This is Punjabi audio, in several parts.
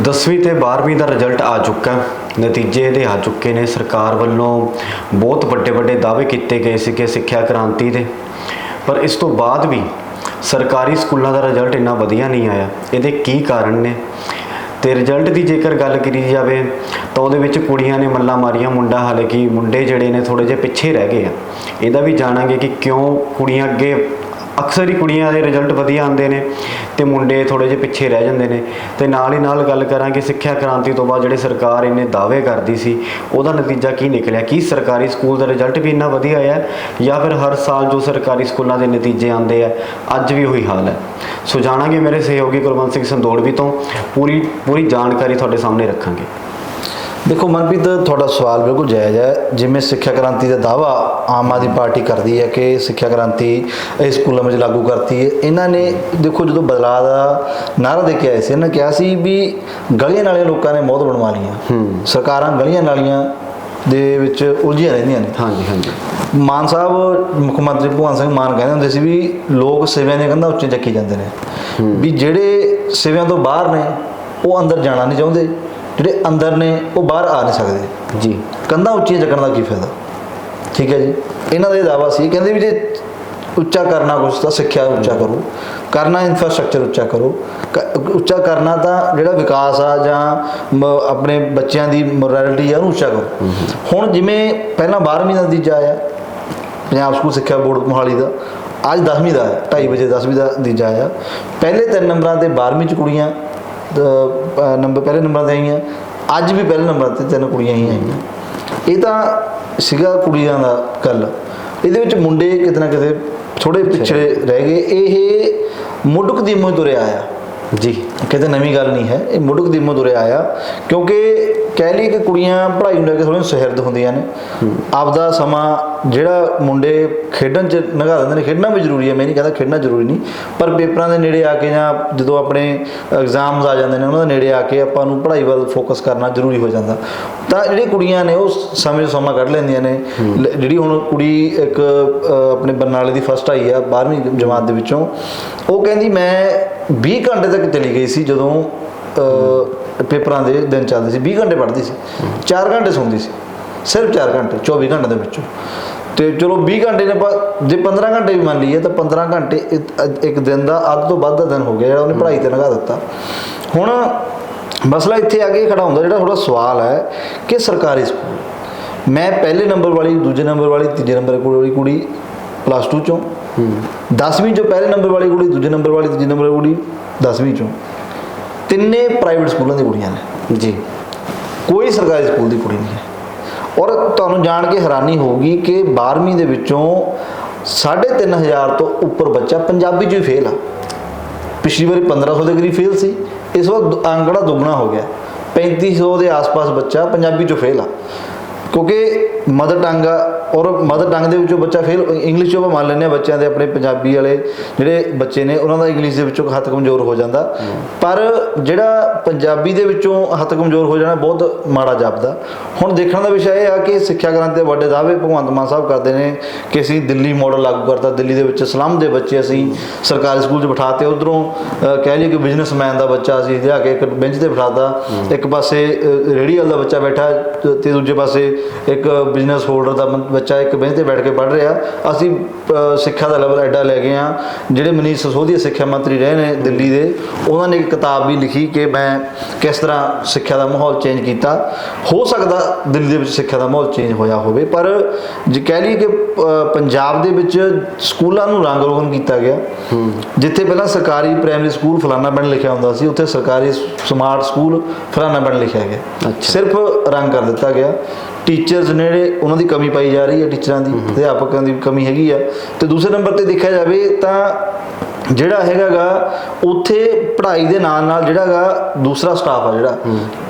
10ਵੀਂ ਤੇ 12ਵੀਂ ਦਾ ਰਿਜ਼ਲਟ ਆ ਚੁੱਕਾ ਨਤੀਜੇ ਇਹਦੇ ਆ ਚੁੱਕੇ ਨੇ। ਸਰਕਾਰ ਵੱਲੋਂ ਬਹੁਤ ਵੱਡੇ ਵੱਡੇ ਦਾਅਵੇ ਕੀਤੇ ਗਏ ਸੀਗੇ ਸਿੱਖਿਆ ਕ੍ਰਾਂਤੀ ਦੇ। ਪਰ ਇਸ ਤੋਂ ਬਾਅਦ ਵੀ ਸਰਕਾਰੀ ਸਕੂਲਾਂ ਦਾ ਰਿਜ਼ਲਟ ਇੰਨਾ ਵਧੀਆ ਨਹੀਂ ਆਇਆ। ਇਹਦੇ ਕੀ ਕਾਰਨ ਨੇ? ਤੇ ਰਿਜ਼ਲਟ ਦੀ ਜੇਕਰ ਗੱਲ ਕੀਤੀ ਜਾਵੇ, ਤਾਂ ਉਹਦੇ ਵਿੱਚ ਕੁੜੀਆਂ ਨੇ ਮੱਲਾ ਮਾਰੀਆਂ। ਮੁੰਡਾ ਹਾਲੇ ਕਿ ਮੁੰਡੇ ਜਿਹੜੇ ਨੇ ਥੋੜੇ ਜਿਹੇ ਪਿੱਛੇ ਰਹਿ ਗਏ ਆ। ਇਹਦਾ ਵੀ ਜਾਣਾਂਗੇ ਕਿ ਕਿਉਂ ਕੁੜੀਆਂ ਅੱਗੇ ਅਕਸਰ ਹੀ ਕੁੜੀਆਂ ਦੇ ਰਿਜ਼ਲਟ ਵਧੀਆ ਆਉਂਦੇ ਨੇ ਤੇ ਮੁੰਡੇ ਥੋੜੇ ਜਿਹੇ ਪਿੱਛੇ ਰਹਿ ਜਾਂਦੇ ਨੇ ਤੇ ਨਾਲ ਹੀ ਨਾਲ ਗੱਲ ਕਰਾਂਗੇ ਸਿੱਖਿਆ ਕ੍ਰਾਂਤੀ ਤੋਂ ਬਾਅਦ ਜਿਹੜੇ ਸਰਕਾਰ ਇਹਨੇ ਦਾਅਵੇ ਕਰਦੀ ਸੀ, ਉਹਦਾ ਨਤੀਜਾ ਕੀ ਨਿਕਲਿਆ? ਕੀ ਸਰਕਾਰੀ ਸਕੂਲ ਦਾ ਰਿਜ਼ਲਟ ਵੀ ਇੰਨਾ ਵਧੀਆ ਆਇਆ ਹੈ ਜਾਂ ਫਿਰ ਹਰ ਸਾਲ ਜੋ ਸਰਕਾਰੀ ਸਕੂਲਾਂ ਦੇ ਨਤੀਜੇ ਆਉਂਦੇ ਆ, ਅੱਜ ਵੀ ਉਹੀ ਹਾਲ ਹੈ? ਸੋ ਜਾਣਾਂਗੇ ਮੇਰੇ ਸਹਿਯੋਗੀ ਕੁਲਵੰਤ ਸਿੰਘ ਸੰਦੋੜਵੀ ਤੋਂ, ਪੂਰੀ ਪੂਰੀ ਜਾਣਕਾਰੀ ਤੁਹਾਡੇ ਸਾਹਮਣੇ ਰੱਖਾਂਗੇ। ਦੇਖੋ ਮਨਪ੍ਰੀਤ ਤੁਹਾਡਾ ਸਵਾਲ ਬਿਲਕੁਲ ਜਾਇਜ਼ ਹੈ। ਜਿਵੇਂ ਸਿੱਖਿਆ ਕ੍ਰਾਂਤੀ ਦਾ ਦਾਵਾ ਆਮ ਆਦਮੀ ਪਾਰਟੀ ਕਰਦੀ ਹੈ ਕਿ ਸਿੱਖਿਆ ਕ੍ਰਾਂਤੀ ਇਹ ਸਕੂਲਾਂ ਵਿੱਚ ਲਾਗੂ ਕਰਤੀ ਹੈ। ਇਹਨਾਂ ਨੇ ਦੇਖੋ ਜਦੋਂ ਬਦਲਾਅ ਦਾ ਨਾਰਾ ਦੇ ਕੇ ਆਏ ਸੀ ਇਹਨਾਂ ਕਿਹਾ ਸੀ ਵੀ ਗਲੀਆਂ ਨਾਲੀਆਂ ਲੋਕਾਂ ਨੇ ਬਹੁਤ ਬਣਵਾ ਲਈਆਂ। ਸਰਕਾਰਾਂ ਗਲੀਆਂ ਨਾਲੀਆਂ ਦੇ ਵਿੱਚ ਉਲਝੀਆਂ ਰਹਿੰਦੀਆਂ ਨੇ। ਹਾਂਜੀ ਹਾਂਜੀ। ਮਾਨ ਸਾਹਿਬ ਮੁੱਖ ਮੰਤਰੀ ਭਗਵੰਤ ਸਿੰਘ ਮਾਨ ਕਹਿੰਦੇ ਹੁੰਦੇ ਸੀ ਵੀ ਲੋਕ ਸਿਵਿਆਂ ਦੀਆਂ ਕੰਧਾਂ ਉੱਚੇ ਚੱਕੀ ਜਾਂਦੇ ਨੇ। ਵੀ ਜਿਹੜੇ ਸਿਵਿਆਂ ਤੋਂ ਬਾਹਰ ਨੇ ਉਹ ਅੰਦਰ ਜਾਣਾ ਨਹੀਂ ਚਾਹੁੰਦੇ। ਜਿਹੜੇ ਅੰਦਰ ਨੇ ਉਹ ਬਾਹਰ ਆ ਨਹੀਂ ਸਕਦੇ। ਜੀ। ਕੰਧਾਂ ਉੱਚੀਆਂ ਚੱਕਣ ਦਾ ਕੀ ਫਾਇਦਾ? ਠੀਕ ਹੈ ਜੀ। ਇਹਨਾਂ ਦਾ ਇਹ ਦਾਵਾ ਸੀ ਕਹਿੰਦੇ ਵੀ ਜੇ ਉੱਚਾ ਕਰਨਾ ਕੁਛ ਤਾਂ ਸਿੱਖਿਆ ਉੱਚਾ ਕਰੋ। ਕਰਨਾ ਇਨਫਰਾਸਟ੍ਰਕਚਰ ਉੱਚਾ ਕਰੋ। ਉੱਚਾ ਕਰਨਾ ਤਾਂ ਜਿਹੜਾ ਵਿਕਾਸ ਆ ਜਾਂ ਆਪਣੇ ਬੱਚਿਆਂ ਦੀ ਮੋਰੈਲਿਟੀ ਆ ਉਹਨੂੰ ਉੱਚਾ ਕਰੋ। ਹੁਣ ਜਿਵੇਂ ਪਹਿਲਾਂ 12ਵੀਂ ਦਾ ਨਤੀਜਾ ਆਇਆ ਪੰਜਾਬ ਸਕੂਲ ਸਿੱਖਿਆ ਬੋਰਡ ਮੋਹਾਲੀ ਦਾ ਅੱਜ 10ਵੀਂ ਦਾ ਹੈ 2:30 ਵਜੇ 10ਵੀਂ ਦਾ ਨਤੀਜਾ ਆਇਆ। ਪਹਿਲੇ ਤਿੰਨ ਨੰਬਰਾਂ ਤੇ 12ਵੀਂ ਚ ਕੁੜੀਆਂ ਨੰਬਰ ਪਹਿਲੇ ਨੰਬਰਾਂ ਤੇ ਆਈਆਂ ਅੱਜ ਵੀ ਪਹਿਲੇ ਨੰਬਰ ਤੇ ਤਿੰਨ ਕੁੜੀਆਂ ਹੀ ਆਈਆਂ। ਇਹ ਤਾਂ ਸੀਗਾ ਕੁੜੀਆਂ ਦਾ ਗੱਲ। ਇਹਦੇ ਵਿੱਚ ਮੁੰਡੇ ਕਿਤੇ ਨਾ ਕਿਤੇ ਥੋੜੇ ਪਿੱਛੇ ਰਹਿ ਗਏ। ਇਹ ਮੁੱਢਕ ਦੀ ਮੋਹ ਤੁਰਿਆ ਆਇਆ। ਜੀ। ਕਿਤੇ ਨਵੀਂ ਗੱਲ ਨਹੀਂ ਹੈ। ਇਹ ਮੁੱਢਕ ਦੀ ਮੋਹ ਆਇਆ। ਕਿਉਂਕਿ ਕਹਿ ਲਈ ਕਿ ਕੁੜੀਆਂ ਪੜ੍ਹਾਈ ਨੂੰ ਲੈ ਕੇ ਥੋੜ੍ਹੀਆਂ ਸੁਹਿਰਦ ਹੁੰਦੀਆਂ ਨੇ। ਆਪਦਾ ਸਮਾਂ ਜਿਹੜਾ ਮੁੰਡੇ ਖੇਡਣ ਚ ਲੰਘਾ ਦਿੰਦੇ ਨੇ, ਖੇਡਣਾ ਵੀ ਜ਼ਰੂਰੀ ਹੈ। ਮੈਂ ਨਹੀਂ ਕਹਿੰਦਾ ਖੇਡਣਾ ਜ਼ਰੂਰੀ ਨਹੀਂ, ਪਰ ਪੇਪਰਾਂ ਦੇ ਨੇੜੇ ਆ ਕੇ ਜਾਂ ਜਦੋਂ ਆਪਣੇ ਐਗਜ਼ਾਮਸ ਆ ਜਾਂਦੇ ਨੇ, ਉਹਨਾਂ ਦੇ ਨੇੜੇ ਆ ਕੇ ਆਪਾਂ ਨੂੰ ਪੜ੍ਹਾਈ ਵੱਲ ਫੋਕਸ ਕਰਨਾ ਜ਼ਰੂਰੀ ਹੋ ਜਾਂਦਾ। ਤਾਂ ਜਿਹੜੀ ਕੁੜੀਆਂ ਨੇ, ਉਹ ਸਮੇਂ ਤੋਂ ਸਮਾਂ ਕੱਢ ਲੈਂਦੀਆਂ ਨੇ। ਲ- ਜਿਹੜੀ ਹੁਣ ਕੁੜੀ ਇੱਕ ਆਪਣੇ ਬਰਨਾਲੇ ਦੀ ਫਸਟ ਆਈ ਆ 12ਵੀਂ ਜਮਾਤ ਦੇ ਵਿੱਚੋਂ, ਉਹ ਕਹਿੰਦੀ ਮੈਂ 20 ਘੰਟੇ ਤੱਕ ਚਲੀ ਗਈ ਸੀ ਜਦੋਂ ਪੇਪਰਾਂ ਦੇ ਦਿਨ ਚੱਲਦੇ ਸੀ 20 ਘੰਟੇ ਪੜ੍ਹਦੀ ਸੀ 4 ਘੰਟੇ ਸੌਂਦੀ ਸੀ ਸਿਰਫ 4 ਘੰਟੇ 24 ਘੰਟੇ ਦੇ ਵਿੱਚੋਂ। ਤੇ ਚਲੋ 20 ਘੰਟੇ ਨੇ ਜੇ 15 ਘੰਟੇ ਵੀ ਮੰਨ ਲਈਏ ਤਾਂ 15 ਘੰਟੇ ਇੱਕ- ਇੱਕ ਦਿਨ ਦਾ ਅੱਧ ਤੋਂ ਵੱਧ ਦਾ ਦਿਨ ਹੋ ਗਿਆ ਜਿਹੜਾ ਉਹਨੇ ਪੜ੍ਹਾਈ ਤੇ ਲਗਾ ਦਿੱਤਾ। ਹੁਣ ਮਸਲਾ ਇੱਥੇ ਆ ਕੇ ਖੜਾ ਹੁੰਦਾ ਜਿਹੜਾ ਥੋੜਾ ਸਵਾਲ ਹੈ ਕਿ ਸਰਕਾਰੀ ਸਕੂਲ ਮੈਂ ਪਹਿਲੇ ਨੰਬਰ ਵਾਲੀ ਦੂਜੇ ਨੰਬਰ ਵਾਲੀ ਤੀਜੇ ਨੰਬਰ ਵਾਲੀ ਕੁੜੀ ਪਲੱਸ 2 ਚੋਂ 10ਵੀਂ ਚੋਂ ਪਹਿਲੇ ਨੰਬਰ ਵਾਲੀ ਕੁੜੀ ਦੂਜੇ ਨੰਬਰ ਵਾਲੀ ਤੀਜੇ ਨੰਬਰ ਵਾਲੀ ਕੁੜੀ 10ਵੀਂ ਚੋਂ। ਤਿੰਨੇ ਪ੍ਰਾਈਵੇਟ ਸਕੂਲਾਂ ਦੀ ਕੁੜੀਆਂ ਨੇ। ਜੀ। ਕੋਈ ਸਰਕਾਰੀ ਸਕੂਲ ਦੀ ਕੁੜੀ ਨਹੀਂ ਹੈ। ਔਰ ਤੁਹਾਨੂੰ ਜਾਣ ਕੇ ਹੈਰਾਨੀ ਹੋਊਗੀ ਕਿ 12ਵੀਂ ਦੇ ਵਿੱਚੋਂ 3500 ਤੋਂ ਉੱਪਰ ਬੱਚਾ ਪੰਜਾਬੀ 'ਚ ਹੀ ਫੇਲ ਆ। ਪਿਛਲੀ ਵਾਰੀ 1500 ਦੇ ਕਰੀਬ ਫੇਲ ਸੀ। ਇਸ ਵਾਰ ਅੰਕੜਾ ਦੁੱਗਣਾ ਹੋ ਗਿਆ। 3500 ਦੇ ਆਸ-ਪਾਸ ਬੱਚਾ ਪੰਜਾਬੀ 'ਚੋਂ ਫੇਲ ਆ। ਕਿਉਂਕਿ ਮਦਰ ਟੰਗ ਔਰ ਮਦਰ ਟੰਗ ਦੇ ਵਿੱਚੋਂ ਬੱਚਾ ਫੇਲ ਇੰਗਲਿਸ਼ ਚੋਂ ਆਪਾਂ ਮੰਨ ਲੈਂਦੇ ਆ ਬੱਚਿਆਂ ਦੇ ਆਪਣੇ ਪੰਜਾਬੀ ਵਾਲੇ ਜਿਹੜੇ ਬੱਚੇ ਨੇ ਉਹਨਾਂ ਦਾ ਇੰਗਲਿਸ਼ ਦੇ ਵਿੱਚੋਂ ਹੱਥ ਕਮਜ਼ੋਰ ਹੋ ਜਾਂਦਾ। ਪਰ ਜਿਹੜਾ ਪੰਜਾਬੀ ਦੇ ਵਿੱਚੋਂ ਹੱਥ ਕਮਜ਼ੋਰ ਹੋ ਜਾਣਾ ਬਹੁਤ ਮਾੜਾ ਜਾਪਦਾ। ਹੁਣ ਦੇਖਣ ਦਾ ਵਿਸ਼ਾ ਇਹ ਆ ਕਿ ਸਿੱਖਿਆ ਗ੍ਰੰਥ ਦੇ ਵੱਡੇ ਦਾਅਵੇ ਭਗਵੰਤ ਮਾਨ ਸਾਹਿਬ ਕਰਦੇ ਨੇ ਕਿ ਅਸੀਂ ਦਿੱਲੀ ਮਾਡਲ ਲਾਗੂ ਕਰਤਾ ਦਿੱਲੀ ਦੇ ਵਿੱਚ ਸਲਮ ਦੇ ਬੱਚੇ ਅਸੀਂ ਸਰਕਾਰੀ ਸਕੂਲ 'ਚ ਬਿਠਾਤੇ ਉਧਰੋਂ ਕਹਿ ਲਈਏ ਕਿ ਬਿਜ਼ਨਸਮੈਨ ਦਾ ਬੱਚਾ ਅਸੀਂ ਲਿਆ ਕੇ ਇੱਕ ਬੈਂਚ ਤੇ ਬਿਠਾਤਾ। ਇੱਕ ਪਾਸੇ ਅ, ਰੇਹੜੀ ਵਾਲਾ ਦਾ ਬੱਚਾ ਬੈਠਾ ਤੇ ਦੂਜੇ ਪਾਸੇ ਇੱਕ ਬਿਜ਼ਨਸ ਹੋਲਡਰ ਦਾ ਬੱਚਾ ਇੱਕ ਬੈਂਚ ਤੇ ਬੈਠ ਕੇ ਪੜ੍ਹ ਰਿਹਾ। ਅਸੀਂ ਸਿੱਖਿਆ ਦਾ ਲੈਵਲ ਐਡਾ ਲੈ ਗਏ ਆ ਜਿਹੜੇ ਮਨੀਸ਼ ਸਿਸੋਦੀਆ ਸਿੱਖਿਆ ਮੰਤਰੀ ਰਹੇ ਨੇ ਦਿੱਲੀ ਦੇ ਉਹਨਾਂ ਨੇ ਇੱਕ ਕਿਤਾਬ ਵੀ ਲਿਖੀ ਕਿ ਮੈਂ ਕਿਸ ਤਰ੍ਹਾਂ ਸਿੱਖਿਆ ਦਾ ਮਾਹੌਲ ਚੇਂਜ ਕੀਤਾ। ਹੋ ਸਕਦਾ ਦਿੱਲੀ ਦੇ ਵਿੱਚ ਸਿੱਖਿਆ ਦਾ ਮਾਹੌਲ ਚੇਂਜ ਹੋਇਆ ਹੋਵੇ ਪਰ ਜੇ ਕਹਿ ਲਈਏ ਕਿ ਪੰਜਾਬ ਦੇ ਵਿੱਚ ਸਕੂਲਾਂ ਨੂੰ ਰੰਗ ਰੋਗਨ ਕੀਤਾ ਗਿਆ। ਜਿੱਥੇ ਪਹਿਲਾਂ ਸਰਕਾਰੀ ਪ੍ਰਾਇਮਰੀ ਸਕੂਲ ਫਲਾਣਾ ਪਿੰਡ ਲਿਖਿਆ ਹੁੰਦਾ ਸੀ ਉੱਥੇ ਸਰਕਾਰੀ ਸਮਾਰਟ ਸਕੂਲ ਫਲਾਣਾ ਪਿੰਡ ਲਿਖਿਆ ਗਿਆ। ਸਿਰਫ ਰੰਗ ਕਰ ਦਿੱਤਾ ਗਿਆ। ਟੀਚਰਸ ਨੇ ਜਿਹੜੇ ਉਹਨਾਂ ਦੀ ਕਮੀ ਪਾਈ ਜਾ ਰਹੀ ਹੈ ਟੀਚਰਾਂ ਦੀ ਅਧਿਆਪਕਾਂ ਦੀ ਕਮੀ ਹੈਗੀ ਆ। ਤੇ ਦੂਸਰੇ ਨੰਬਰ ਤੇ ਦੇਖਿਆ ਜਾਵੇ ਤਾਂ ਜਿਹੜਾ ਹੈਗਾਗਾ ਉੱਥੇ ਪੜ੍ਹਾਈ ਦੇ ਨਾਲ ਨਾਲ ਜਿਹੜਾਗਾ ਦੂਸਰਾ ਸਟਾਫ ਆ ਜਿਹੜਾ।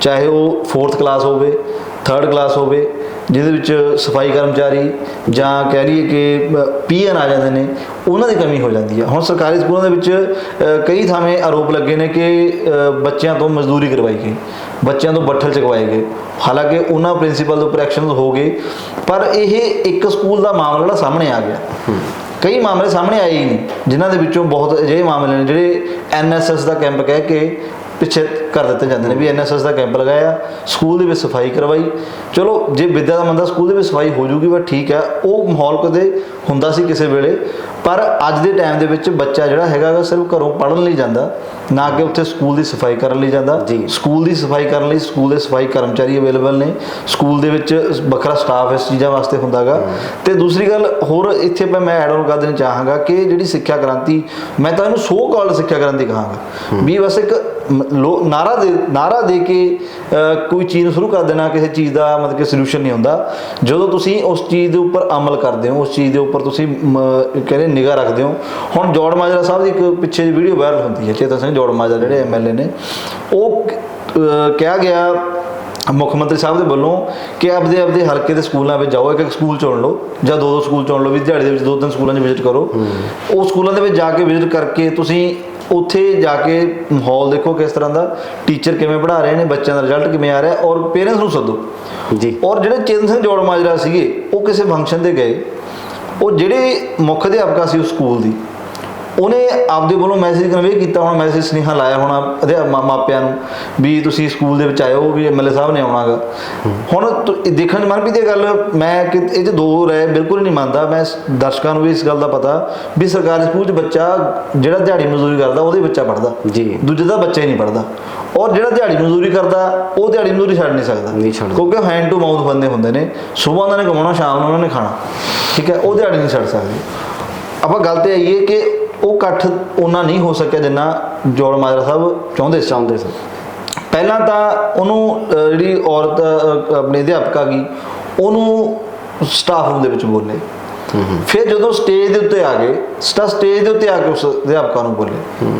ਚਾਹੇ ਉਹ 4th ਕਲਾਸ ਹੋਵੇ 3rd ਕਲਾਸ ਹੋਵੇ ਜਿਹਦੇ ਵਿੱਚ ਸਫ਼ਾਈ ਕਰਮਚਾਰੀ ਜਾਂ ਕਹਿ ਲਈਏ ਕਿ ਪੀਐਨ ਆ ਜਾਂਦੇ ਨੇ ਉਹਨਾਂ ਦੀ ਕਮੀ ਹੋ ਜਾਂਦੀ ਹੈ ਹੁਣ ਸਰਕਾਰੀ ਸਕੂਲਾਂ ਦੇ ਵਿੱਚ ਕਈ ਥਾਵੇਂ ਆਰੋਪ ਲੱਗੇ ਨੇ ਕਿ ਬੱਚਿਆਂ ਤੋਂ ਮਜ਼ਦੂਰੀ ਕਰਵਾਈ ਗਈ ਬੱਚਿਆਂ ਤੋਂ ਬੱਠਲ ਚਕਵਾਏ ਗਏ। ਹਾਲਾਂਕਿ ਉਹਨਾਂ ਪ੍ਰਿੰਸੀਪਲ ਦੇ ਉੱਪਰ ਐਕਸ਼ਨ ਹੋ ਗਏ ਪਰ ਇਹ ਇੱਕ ਸਕੂਲ ਦਾ ਮਾਮਲਾ ਜਿਹੜਾ ਸਾਹਮਣੇ ਆ ਗਿਆ। ਕਈ ਮਾਮਲੇ ਸਾਹਮਣੇ ਆਏ ਹੀ ਨਹੀਂ ਜਿਨ੍ਹਾਂ ਦੇ ਵਿੱਚੋਂ ਬਹੁਤ ਅਜਿਹੇ ਮਾਮਲੇ ਨੇ ਜਿਹੜੇ ਐਨਐਸਐਸ ਦਾ ਕੈਂਪ ਕਹਿ ਕੇ ਪਿੱਛੇ ਕਰ ਦਿੱਤੇ ਜਾਂਦੇ ਨੇ ਵੀ ਐਨਐਸਐਸ ਦਾ ਕੈਂਪ ਲਗਾਇਆ ਸਕੂਲ ਦੇ ਵਿੱਚ ਸਫ਼ਾਈ ਕਰਵਾਈ। ਚਲੋ ਜੇ ਵਿਦਿਆ ਦਾ ਮੰਦਾ ਸਕੂਲ ਦੇ ਵਿੱਚ ਸਫ਼ਾਈ ਹੋ ਜੂਗੀ ਪਰ ਠੀਕ ਹੈ ਉਹ ਮਾਹੌਲ ਕਦੇ ਹੁੰਦਾ ਸੀ ਕਿਸੇ ਵੇਲੇ। ਪਰ ਅੱਜ ਦੇ ਟਾਈਮ ਦੇ ਵਿੱਚ ਬੱਚਾ ਜਿਹੜਾ ਹੈਗਾ ਸਿਰਫ ਘਰੋਂ ਪੜ੍ਹਨ ਲਈ ਜਾਂਦਾ ਨਾ ਕਿ ਉੱਥੇ ਸਕੂਲ ਦੀ ਸਫ਼ਾਈ ਕਰਨ ਲਈ ਜਾਂਦਾ। ਸਕੂਲ ਦੀ ਸਫ਼ਾਈ ਕਰਨ ਲਈ ਸਕੂਲ ਦੇ ਸਫ਼ਾਈ ਕਰਮਚਾਰੀ ਅਵੇਲੇਬਲ ਨੇ। ਸਕੂਲ ਦੇ ਵਿੱਚ ਵੱਖਰਾ ਸਟਾਫ ਇਸ ਚੀਜ਼ਾਂ ਵਾਸਤੇ ਹੁੰਦਾਗਾ ਤੇ ਦੂਸਰੀ ਗੱਲ ਹੋਰ ਇੱਥੇ ਮੈਂ ਮੈਂ ਐਡ ਆਨ ਕਰ ਦੇਣਾ ਚਾਹਾਂਗਾ ਕਿ ਜਿਹੜੀ ਸਿੱਖਿਆ ਕ੍ਰਾਂਤੀ ਮੈਂ ਤਾਂ ਇਹਨੂੰ ਸੋ ਕਾਲਡ ਸਿੱਖਿਆ ਕ੍ਰਾਂਤੀ ਕਹਾਂਗਾ। ਵੀ ਬਸ ਇੱਕ ਲੋ ਨਾਰਾ ਦੇ ਨਾਰਾ ਦੇ ਕੇ ਕੋਈ ਚੀਜ਼ ਨੂੰ ਸ਼ੁਰੂ ਕਰ ਦੇਣਾ ਕਿਸੇ ਚੀਜ਼ ਦਾ ਮਤਲਬ ਕਿ ਸੋਲੂਸ਼ਨ ਨਹੀਂ ਹੁੰਦਾ। ਜਦੋਂ ਤੁਸੀਂ ਉਸ ਚੀਜ਼ ਦੇ ਉੱਪਰ ਅਮਲ ਕਰਦੇ ਹੋ ਉਸ ਚੀਜ਼ ਦੇ ਉੱਪਰ ਤੁਸੀਂ ਕਹਿੰਦੇ ਨਿਗਾਹ ਰੱਖਦੇ ਹੋ ਹੁਣ ਜੋੜ ਮਾਜਰਾ ਸਾਹਿਬ ਦੀ ਇੱਕ ਪਿੱਛੇ ਦੀ ਵੀਡੀਓ ਵਾਇਰਲ ਹੁੰਦੀ ਹੈ ਚੇਤਨ ਸਿੰਘ ਜੋੜ ਮਾਜਰਾ ਜਿਹੜੇ ਐਮਐਲਏ ਨੇ। ਉਹ ਕਿਹਾ ਗਿਆ ਮੁੱਖ ਮੰਤਰੀ ਸਾਹਿਬ ਦੇ ਵੱਲੋਂ ਕਿ ਆਪਦੇ ਆਪਦੇ ਹਲਕੇ ਦੇ ਸਕੂਲਾਂ ਵਿੱਚ ਜਾਓ ਇੱਕ ਇੱਕ ਸਕੂਲ ਚੁਣ ਲਓ ਜਾਂ ਦੋ ਦੋ ਸਕੂਲ ਚੁਣ ਲਓ ਵੀ ਦਿਹਾੜੀ ਦੇ ਵਿੱਚ ਦੋ ਤਿੰਨ ਸਕੂਲਾਂ 'ਚ ਵਿਜ਼ਿਟ ਕਰੋ। ਉਹ ਸਕੂਲਾਂ ਦੇ ਵਿੱਚ ਜਾ ਕੇ ਵਿਜ਼ਿਟ ਕਰਕੇ ਤੁਸੀਂ ਉੱਥੇ ਜਾ ਕੇ ਮਾਹੌਲ ਦੇਖੋ ਕਿਸ ਤਰ੍ਹਾਂ ਦਾ। ਟੀਚਰ ਕਿਵੇਂ ਪੜ੍ਹਾ ਰਹੇ ਨੇ ਬੱਚਿਆਂ ਦਾ ਰਿਜ਼ਲਟ ਕਿਵੇਂ ਆ ਰਿਹਾ ਔਰ ਪੇਰੈਂਟਸ ਨੂੰ ਸੱਦੋ। ਜੀ। ਔਰ ਜਿਹੜੇ ਚੇਤਨ ਸਿੰਘ ਜੋੜ ਮਾਜਰਾ ਸੀਗੇ ਉਹ ਕਿਸੇ ਫੰਕਸ਼ਨ ਤੇ ਗਏ। ਉਹ ਜਿਹੜੇ ਮੁੱਖ ਅਧਿਆਪਕਾ ਸੀ ਉਸ ਸਕੂਲ ਦੀ। ਉਹਨੇ ਆਪਦੇ ਵੱਲੋਂ ਮੈਸੇਜ ਕਨਵੇ ਕੀਤਾ ਹੁਣ ਮੈਸੇਜ ਸੁਨੇਹਾ ਲਾਇਆ ਹੋਣਾ ਮਾ- ਮਾਪਿਆਂ ਨੂੰ ਵੀ ਤੁਸੀਂ ਸਕੂਲ ਦੇ ਵਿੱਚ ਆਇਓ ਵੀ ਐਮਐਲਏ ਸਾਹਿਬ ਨੇ ਆਉਣਾਗਾ ਹੁਣ ਤੁ- ਦੇਖਣ ਚ ਮਨਪ੍ਰੀਤ ਇਹ ਗੱਲ ਮੈਂ ਕਿ ਇਹ ਚ ਦੋ ਰਹਿ ਬਿਲਕੁਲ ਨਹੀਂ ਮੰਨਦਾ। ਮੈਂ ਦਰਸ਼ਕਾਂ ਨੂੰ ਵੀ ਇਸ ਗੱਲ ਦਾ ਪਤਾ ਵੀ ਸਰਕਾਰੀ ਸਕੂਲ 'ਚ ਬੱਚਾ ਜਿਹੜਾ ਦਿਹਾੜੀ ਮਜ਼ਦੂਰੀ ਕਰਦਾ ਉਹਦੇ ਬੱਚਾ ਪੜਦਾ ਜੀ। ਦੂਜੇ ਦਾ ਬੱਚਾ ਹੀ ਨਹੀਂ ਪੜਦਾ ਔਰ ਜਿਹੜਾ ਦਿਹਾੜੀ ਮਜ਼ਦੂਰੀ ਕਰਦਾ ਉਹ ਦਿਹਾੜੀ ਮਜ਼ਦੂਰੀ ਛੱਡ ਨਹੀਂ ਸਕਦਾ। ਨਹੀਂ ਛੱਡਦਾ। ਕਿਉਂਕਿ ਹੈਂਡ ਟੂ ਮਾਊਥ ਬੰਦੇ ਹੁੰਦੇ ਨੇ। ਸਵੇਰ ਉਹਨਾਂ ਨੇ ਕਮਾਉਣਾ ਸ਼ਾਮ ਨੂੰ ਉਹਨਾਂ ਨੇ ਖਾਣਾ। ਠੀਕ ਹੈ ਉਹ ਦਿਹਾੜੀ ਨਹੀਂ ਛੱਡ ਸਕਦੇ। ਆਪਾਂ ਗੱਲ ਤੇ ਆਈਏ ਕਿ ਉਹ ਇਕੱਠ ਉਹਨਾਂ ਨਹੀਂ ਹੋ ਸਕਿਆ ਜਿੰਨਾ ਜੋੜ ਮਾਜਰਾ ਸਾਹਿਬ ਚਾਹੁੰਦੇ ਸੀ। ਚਾਹੁੰਦੇ ਸੀ। ਪਹਿਲਾਂ ਤਾਂ ਉਹਨੂੰ ਜਿਹੜੀ ਔਰਤ ਆਪਣੀ ਅਧਿਆਪਕਾ ਗਈ ਉਹਨੂੰ ਸਟਾਫ ਰੂਮ ਦੇ ਵਿੱਚ ਬੋਲੇ। ਫਿਰ ਜਦੋਂ ਸਟੇਜ ਦੇ ਉੱਤੇ ਆ ਗਏ ਸਟਾ ਸਟੇਜ ਦੇ ਉੱਤੇ ਆ ਕੇ ਉਸ ਅਧਿਆਪਕਾਂ ਨੂੰ ਬੋਲੇ।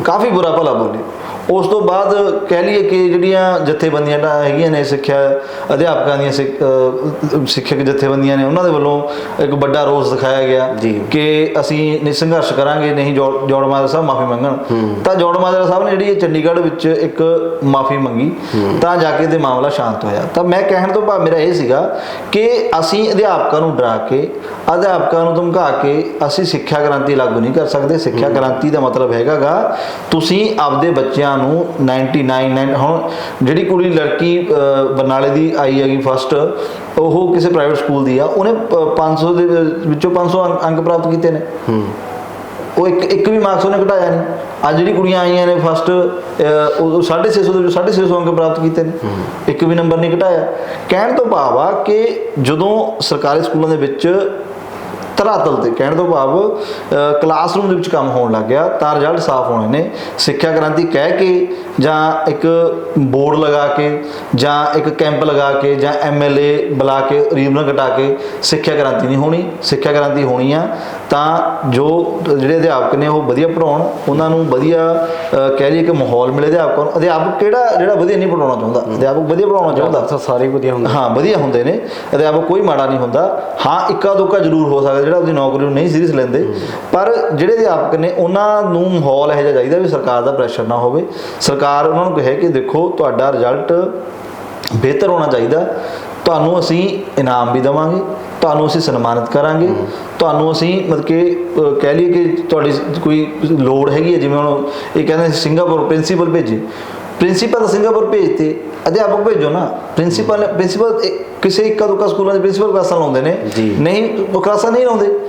ਕਾਫੀ ਬੁਰਾ ਭਲਾ ਬੋਲੇ। ਉਸ ਤੋਂ ਬਾਅਦ ਕਹਿ ਲਈਏ ਕਿ ਜਿਹੜੀਆਂ ਜਥੇਬੰਦੀਆਂ ਤਾਂ ਹੈਗੀਆਂ ਨੇ ਸਿੱਖਿਆ ਅਧਿਆਪਕਾਂ ਦੀਆਂ ਸਿੱਖਿਅਕ ਜਥੇਬੰਦੀਆਂ ਨੇ ਉਹਨਾਂ ਦੇ ਵੱਲੋਂ ਇੱਕ ਵੱਡਾ ਰੋਸ ਦਿਖਾਇਆ ਗਿਆ। ਕਿ ਅਸੀਂ ਨਹੀਂ ਸੰਘਰਸ਼ ਕਰਾਂਗੇ ਨਹੀਂ ਜੋੜ ਮਾਜਰਾ ਸਾਹਿਬ ਮਾਫੀ ਮੰਗਣ। ਤਾਂ ਜੋੜ ਮਾਜਰਾ ਸਾਹਿਬ ਨੇ ਜਿਹੜੀ ਇਹ ਚੰਡੀਗੜ੍ਹ ਵਿੱਚ ਇੱਕ ਮਾਫੀ ਮੰਗੀ ਤਾਂ ਜਾ ਕੇ ਤੇ ਮਾਮਲਾ ਸ਼ਾਂਤ ਹੋਇਆ। ਤਾਂ ਮੈਂ ਕਹਿਣ ਤੋਂ ਭਾਵ ਮੇਰਾ ਇਹ ਸੀਗਾ ਕਿ ਅਸੀਂ ਅਧਿਆਪਕਾਂ ਨੂੰ ਡਰਾ ਕੇ ਅਧਿਆਪਕਾਂ ਨੂੰ ਧਮਕਾ ਕੇ ਅਸੀਂ ਸਿੱਖਿਆ ਕ੍ਰਾਂਤੀ ਲਾਗੂ ਨਹੀਂ ਕਰ ਸਕਦੇ। ਸਿੱਖਿਆ ਕ੍ਰਾਂਤੀ ਦਾ ਮਤਲਬ ਹੈਗਾਗਾ ਤੁਸੀਂ ਆਪਦੇ ਬੱਚਿਆਂ ਨੂੰ 99 ਹੁਣ ਜਿਹੜੀ ਕੁੜੀ ਲੜਕੀ ਬਰਨਾਲੇ ਦੀ ਆਈ ਹੈਗੀ ਫਸਟ ਉਹ ਕਿਸੇ ਪ੍ਰਾਈਵੇਟ ਸਕੂਲ ਦੀ ਆ। ਉਹਨੇ ਪ- 500 ਦੇ ਵਿੱਚੋਂ 500 ਅੰਕ- ਪ੍ਰਾਪਤ ਕੀਤੇ ਨੇ। ਹੂੰ। ਉਹ ਇੱਕ ਇੱਕ ਵੀ ਮਾਰਕਸ ਉਹਨੇ ਘਟਾਇਆ ਨਹੀਂ। ਅੱਜ ਜਿਹੜੀ ਕੁੜੀਆਂ ਆਈਆਂ ਨੇ ਫਸਟ ਉਹ 650 ਦੇ ਵਿੱਚੋਂ 650 ਅੰਕ ਪ੍ਰਾਪਤ ਕੀਤੇ ਨੇ। ਇੱਕ ਵੀ ਨੰਬਰ ਨਹੀਂ ਘਟਾਇਆ। ਕਹਿਣ ਤੋਂ ਭਾਵ ਆ ਕਿ ਜਦੋਂ ਸਰਕਾਰੀ ਸਕੂਲਾਂ ਦੇ ਵਿੱਚ ਧਰਾਤਲ ਤੇ। ਕਹਿਣ ਤੋਂ ਭਾਵ ਕਲਾਸਰੂਮ ਦੇ ਵਿੱਚ ਕੰਮ ਹੋਣ ਲੱਗ ਗਿਆ, ਤਾਂ ਰਿਜ਼ਲਟ ਸਾਫ਼ ਹੋਣੇ ਨੇ। ਸਿੱਖਿਆ ਕ੍ਰਾਂਤੀ ਕਹਿ ਕੇ ਜਾਂ ਇੱਕ ਬੋਰਡ ਲਗਾ ਕੇ ਜਾਂ ਇੱਕ ਕੈਂਪ ਲਗਾ ਕੇ ਜਾਂ ਐਮਐਲਏ ਬੁਲਾ ਕੇ ਰੀਬਨ ਘਟਾ ਕੇ ਸਿੱਖਿਆ ਕ੍ਰਾਂਤੀ ਨਹੀਂ ਹੋਣੀ। ਸਿੱਖਿਆ ਕ੍ਰਾਂਤੀ ਹੋਣੀ ਆ। ਤਾਂ ਜੋ ਜਿਹੜੇ ਅਧਿਆਪਕ ਨੇ ਉਹ ਵਧੀਆ ਪੜਾਉਣ ਉਹਨਾਂ ਨੂੰ ਵਧੀਆ ਕਹਿ ਲਈਏ ਕਿ ਮਾਹੌਲ ਮਿਲੇ ਅਧਿਆਪਕਾਂ ਨੂੰ। ਅਧਿਆਪਕ ਕਿਹੜਾ ਜਿਹੜਾ ਵਧੀਆ ਨਹੀਂ ਪੜਾਉਣਾ ਚਾਹੁੰਦਾ? ਅਧਿਆਪਕ ਵਧੀਆ ਪੜਾਉਣਾ ਚਾਹੁੰਦਾ। ਤਾਂ ਸਾਰੇ ਵਧੀਆ ਹੁੰਦੇ ਹਾਂ ਵਧੀਆ ਹੁੰਦੇ ਨੇ। ਅਧਿਆਪਕ ਕੋਈ ਮਾੜਾ ਨਹੀਂ ਹੁੰਦਾ। ਹਾਂ ਇੱਕਾ ਦੁੱਕਾ ਜ਼ਰੂਰ ਹੋ ਸਕਦਾ ਜਿਹੜਾ ਉਹਦੀ ਨੌਕਰੀ ਨੂੰ ਨਹੀਂ ਸੀਰੀਅਸ ਲੈਂਦੇ। ਪਰ ਜਿਹੜੇ ਅਧਿਆਪਕ ਨੇ ਉਹਨਾਂ ਨੂੰ ਮਾਹੌਲ ਇਹੋ ਜਿਹਾ ਚਾਹੀਦਾ ਵੀ ਸਰਕਾਰ ਦਾ ਪ੍ਰੈਸ਼ਰ ਨਾ ਹੋਵੇ। ਸਰਕਾਰ ਉਹਨਾਂ ਨੂੰ ਕਹੇ ਕਿ ਦੇਖੋ ਤੁਹਾਡਾ ਰਿਜ਼ਲਟ ਬਿਹਤਰ ਹੋਣਾ ਚਾਹੀਦਾ। ਤੁਹਾਨੂੰ ਅਸੀਂ ਇਨਾਮ ਵੀ ਦੇਵਾਂਗੇ। ਤੁਹਾਨੂੰ ਅਸੀਂ ਸਨਮਾਨਿਤ ਕਰਾਂਗੇ। ਤੁਹਾਨੂੰ ਅਸੀਂ ਮਤਲਬ ਕਿ ਅਹ, ਕਹਿ ਲਈਏ ਕਿ ਤੁਹਾਡੀ ਕੋਈ ਲੋੜ ਹੈਗੀ ਹੈ ਜਿਵੇਂ ਹੁਣ ਇਹ ਕਹਿੰਦੇ ਸੀ ਸਿੰਗਾਪੁਰ ਪ੍ਰਿੰਸੀਪਲ ਭੇਜੇ। ਪ੍ਰਿੰਸੀਪਲ ਸਿੰਗਾਪੁਰ ਭੇਜਤੇ ਅਧਿਆਪਕ ਭੇਜੋ ਨਾ। ਪ੍ਰਿੰਸੀਪਲ ਪ੍ਰਿੰਸੀਪਲ ਕਿਸੇ ਇੱਕਾ ਦੁੱਕਾ ਸਕੂਲਾਂ ਦੇ ਪ੍ਰਿੰਸੀਪਲ ਕਲਾਸਾਂ ਲਾਉਂਦੇ ਨੇ। ਜੀ। ਨਹੀਂ ਉਹ ਕਲਾਸਾਂ ਨਹੀਂ ਲਾਉਂਦੇ।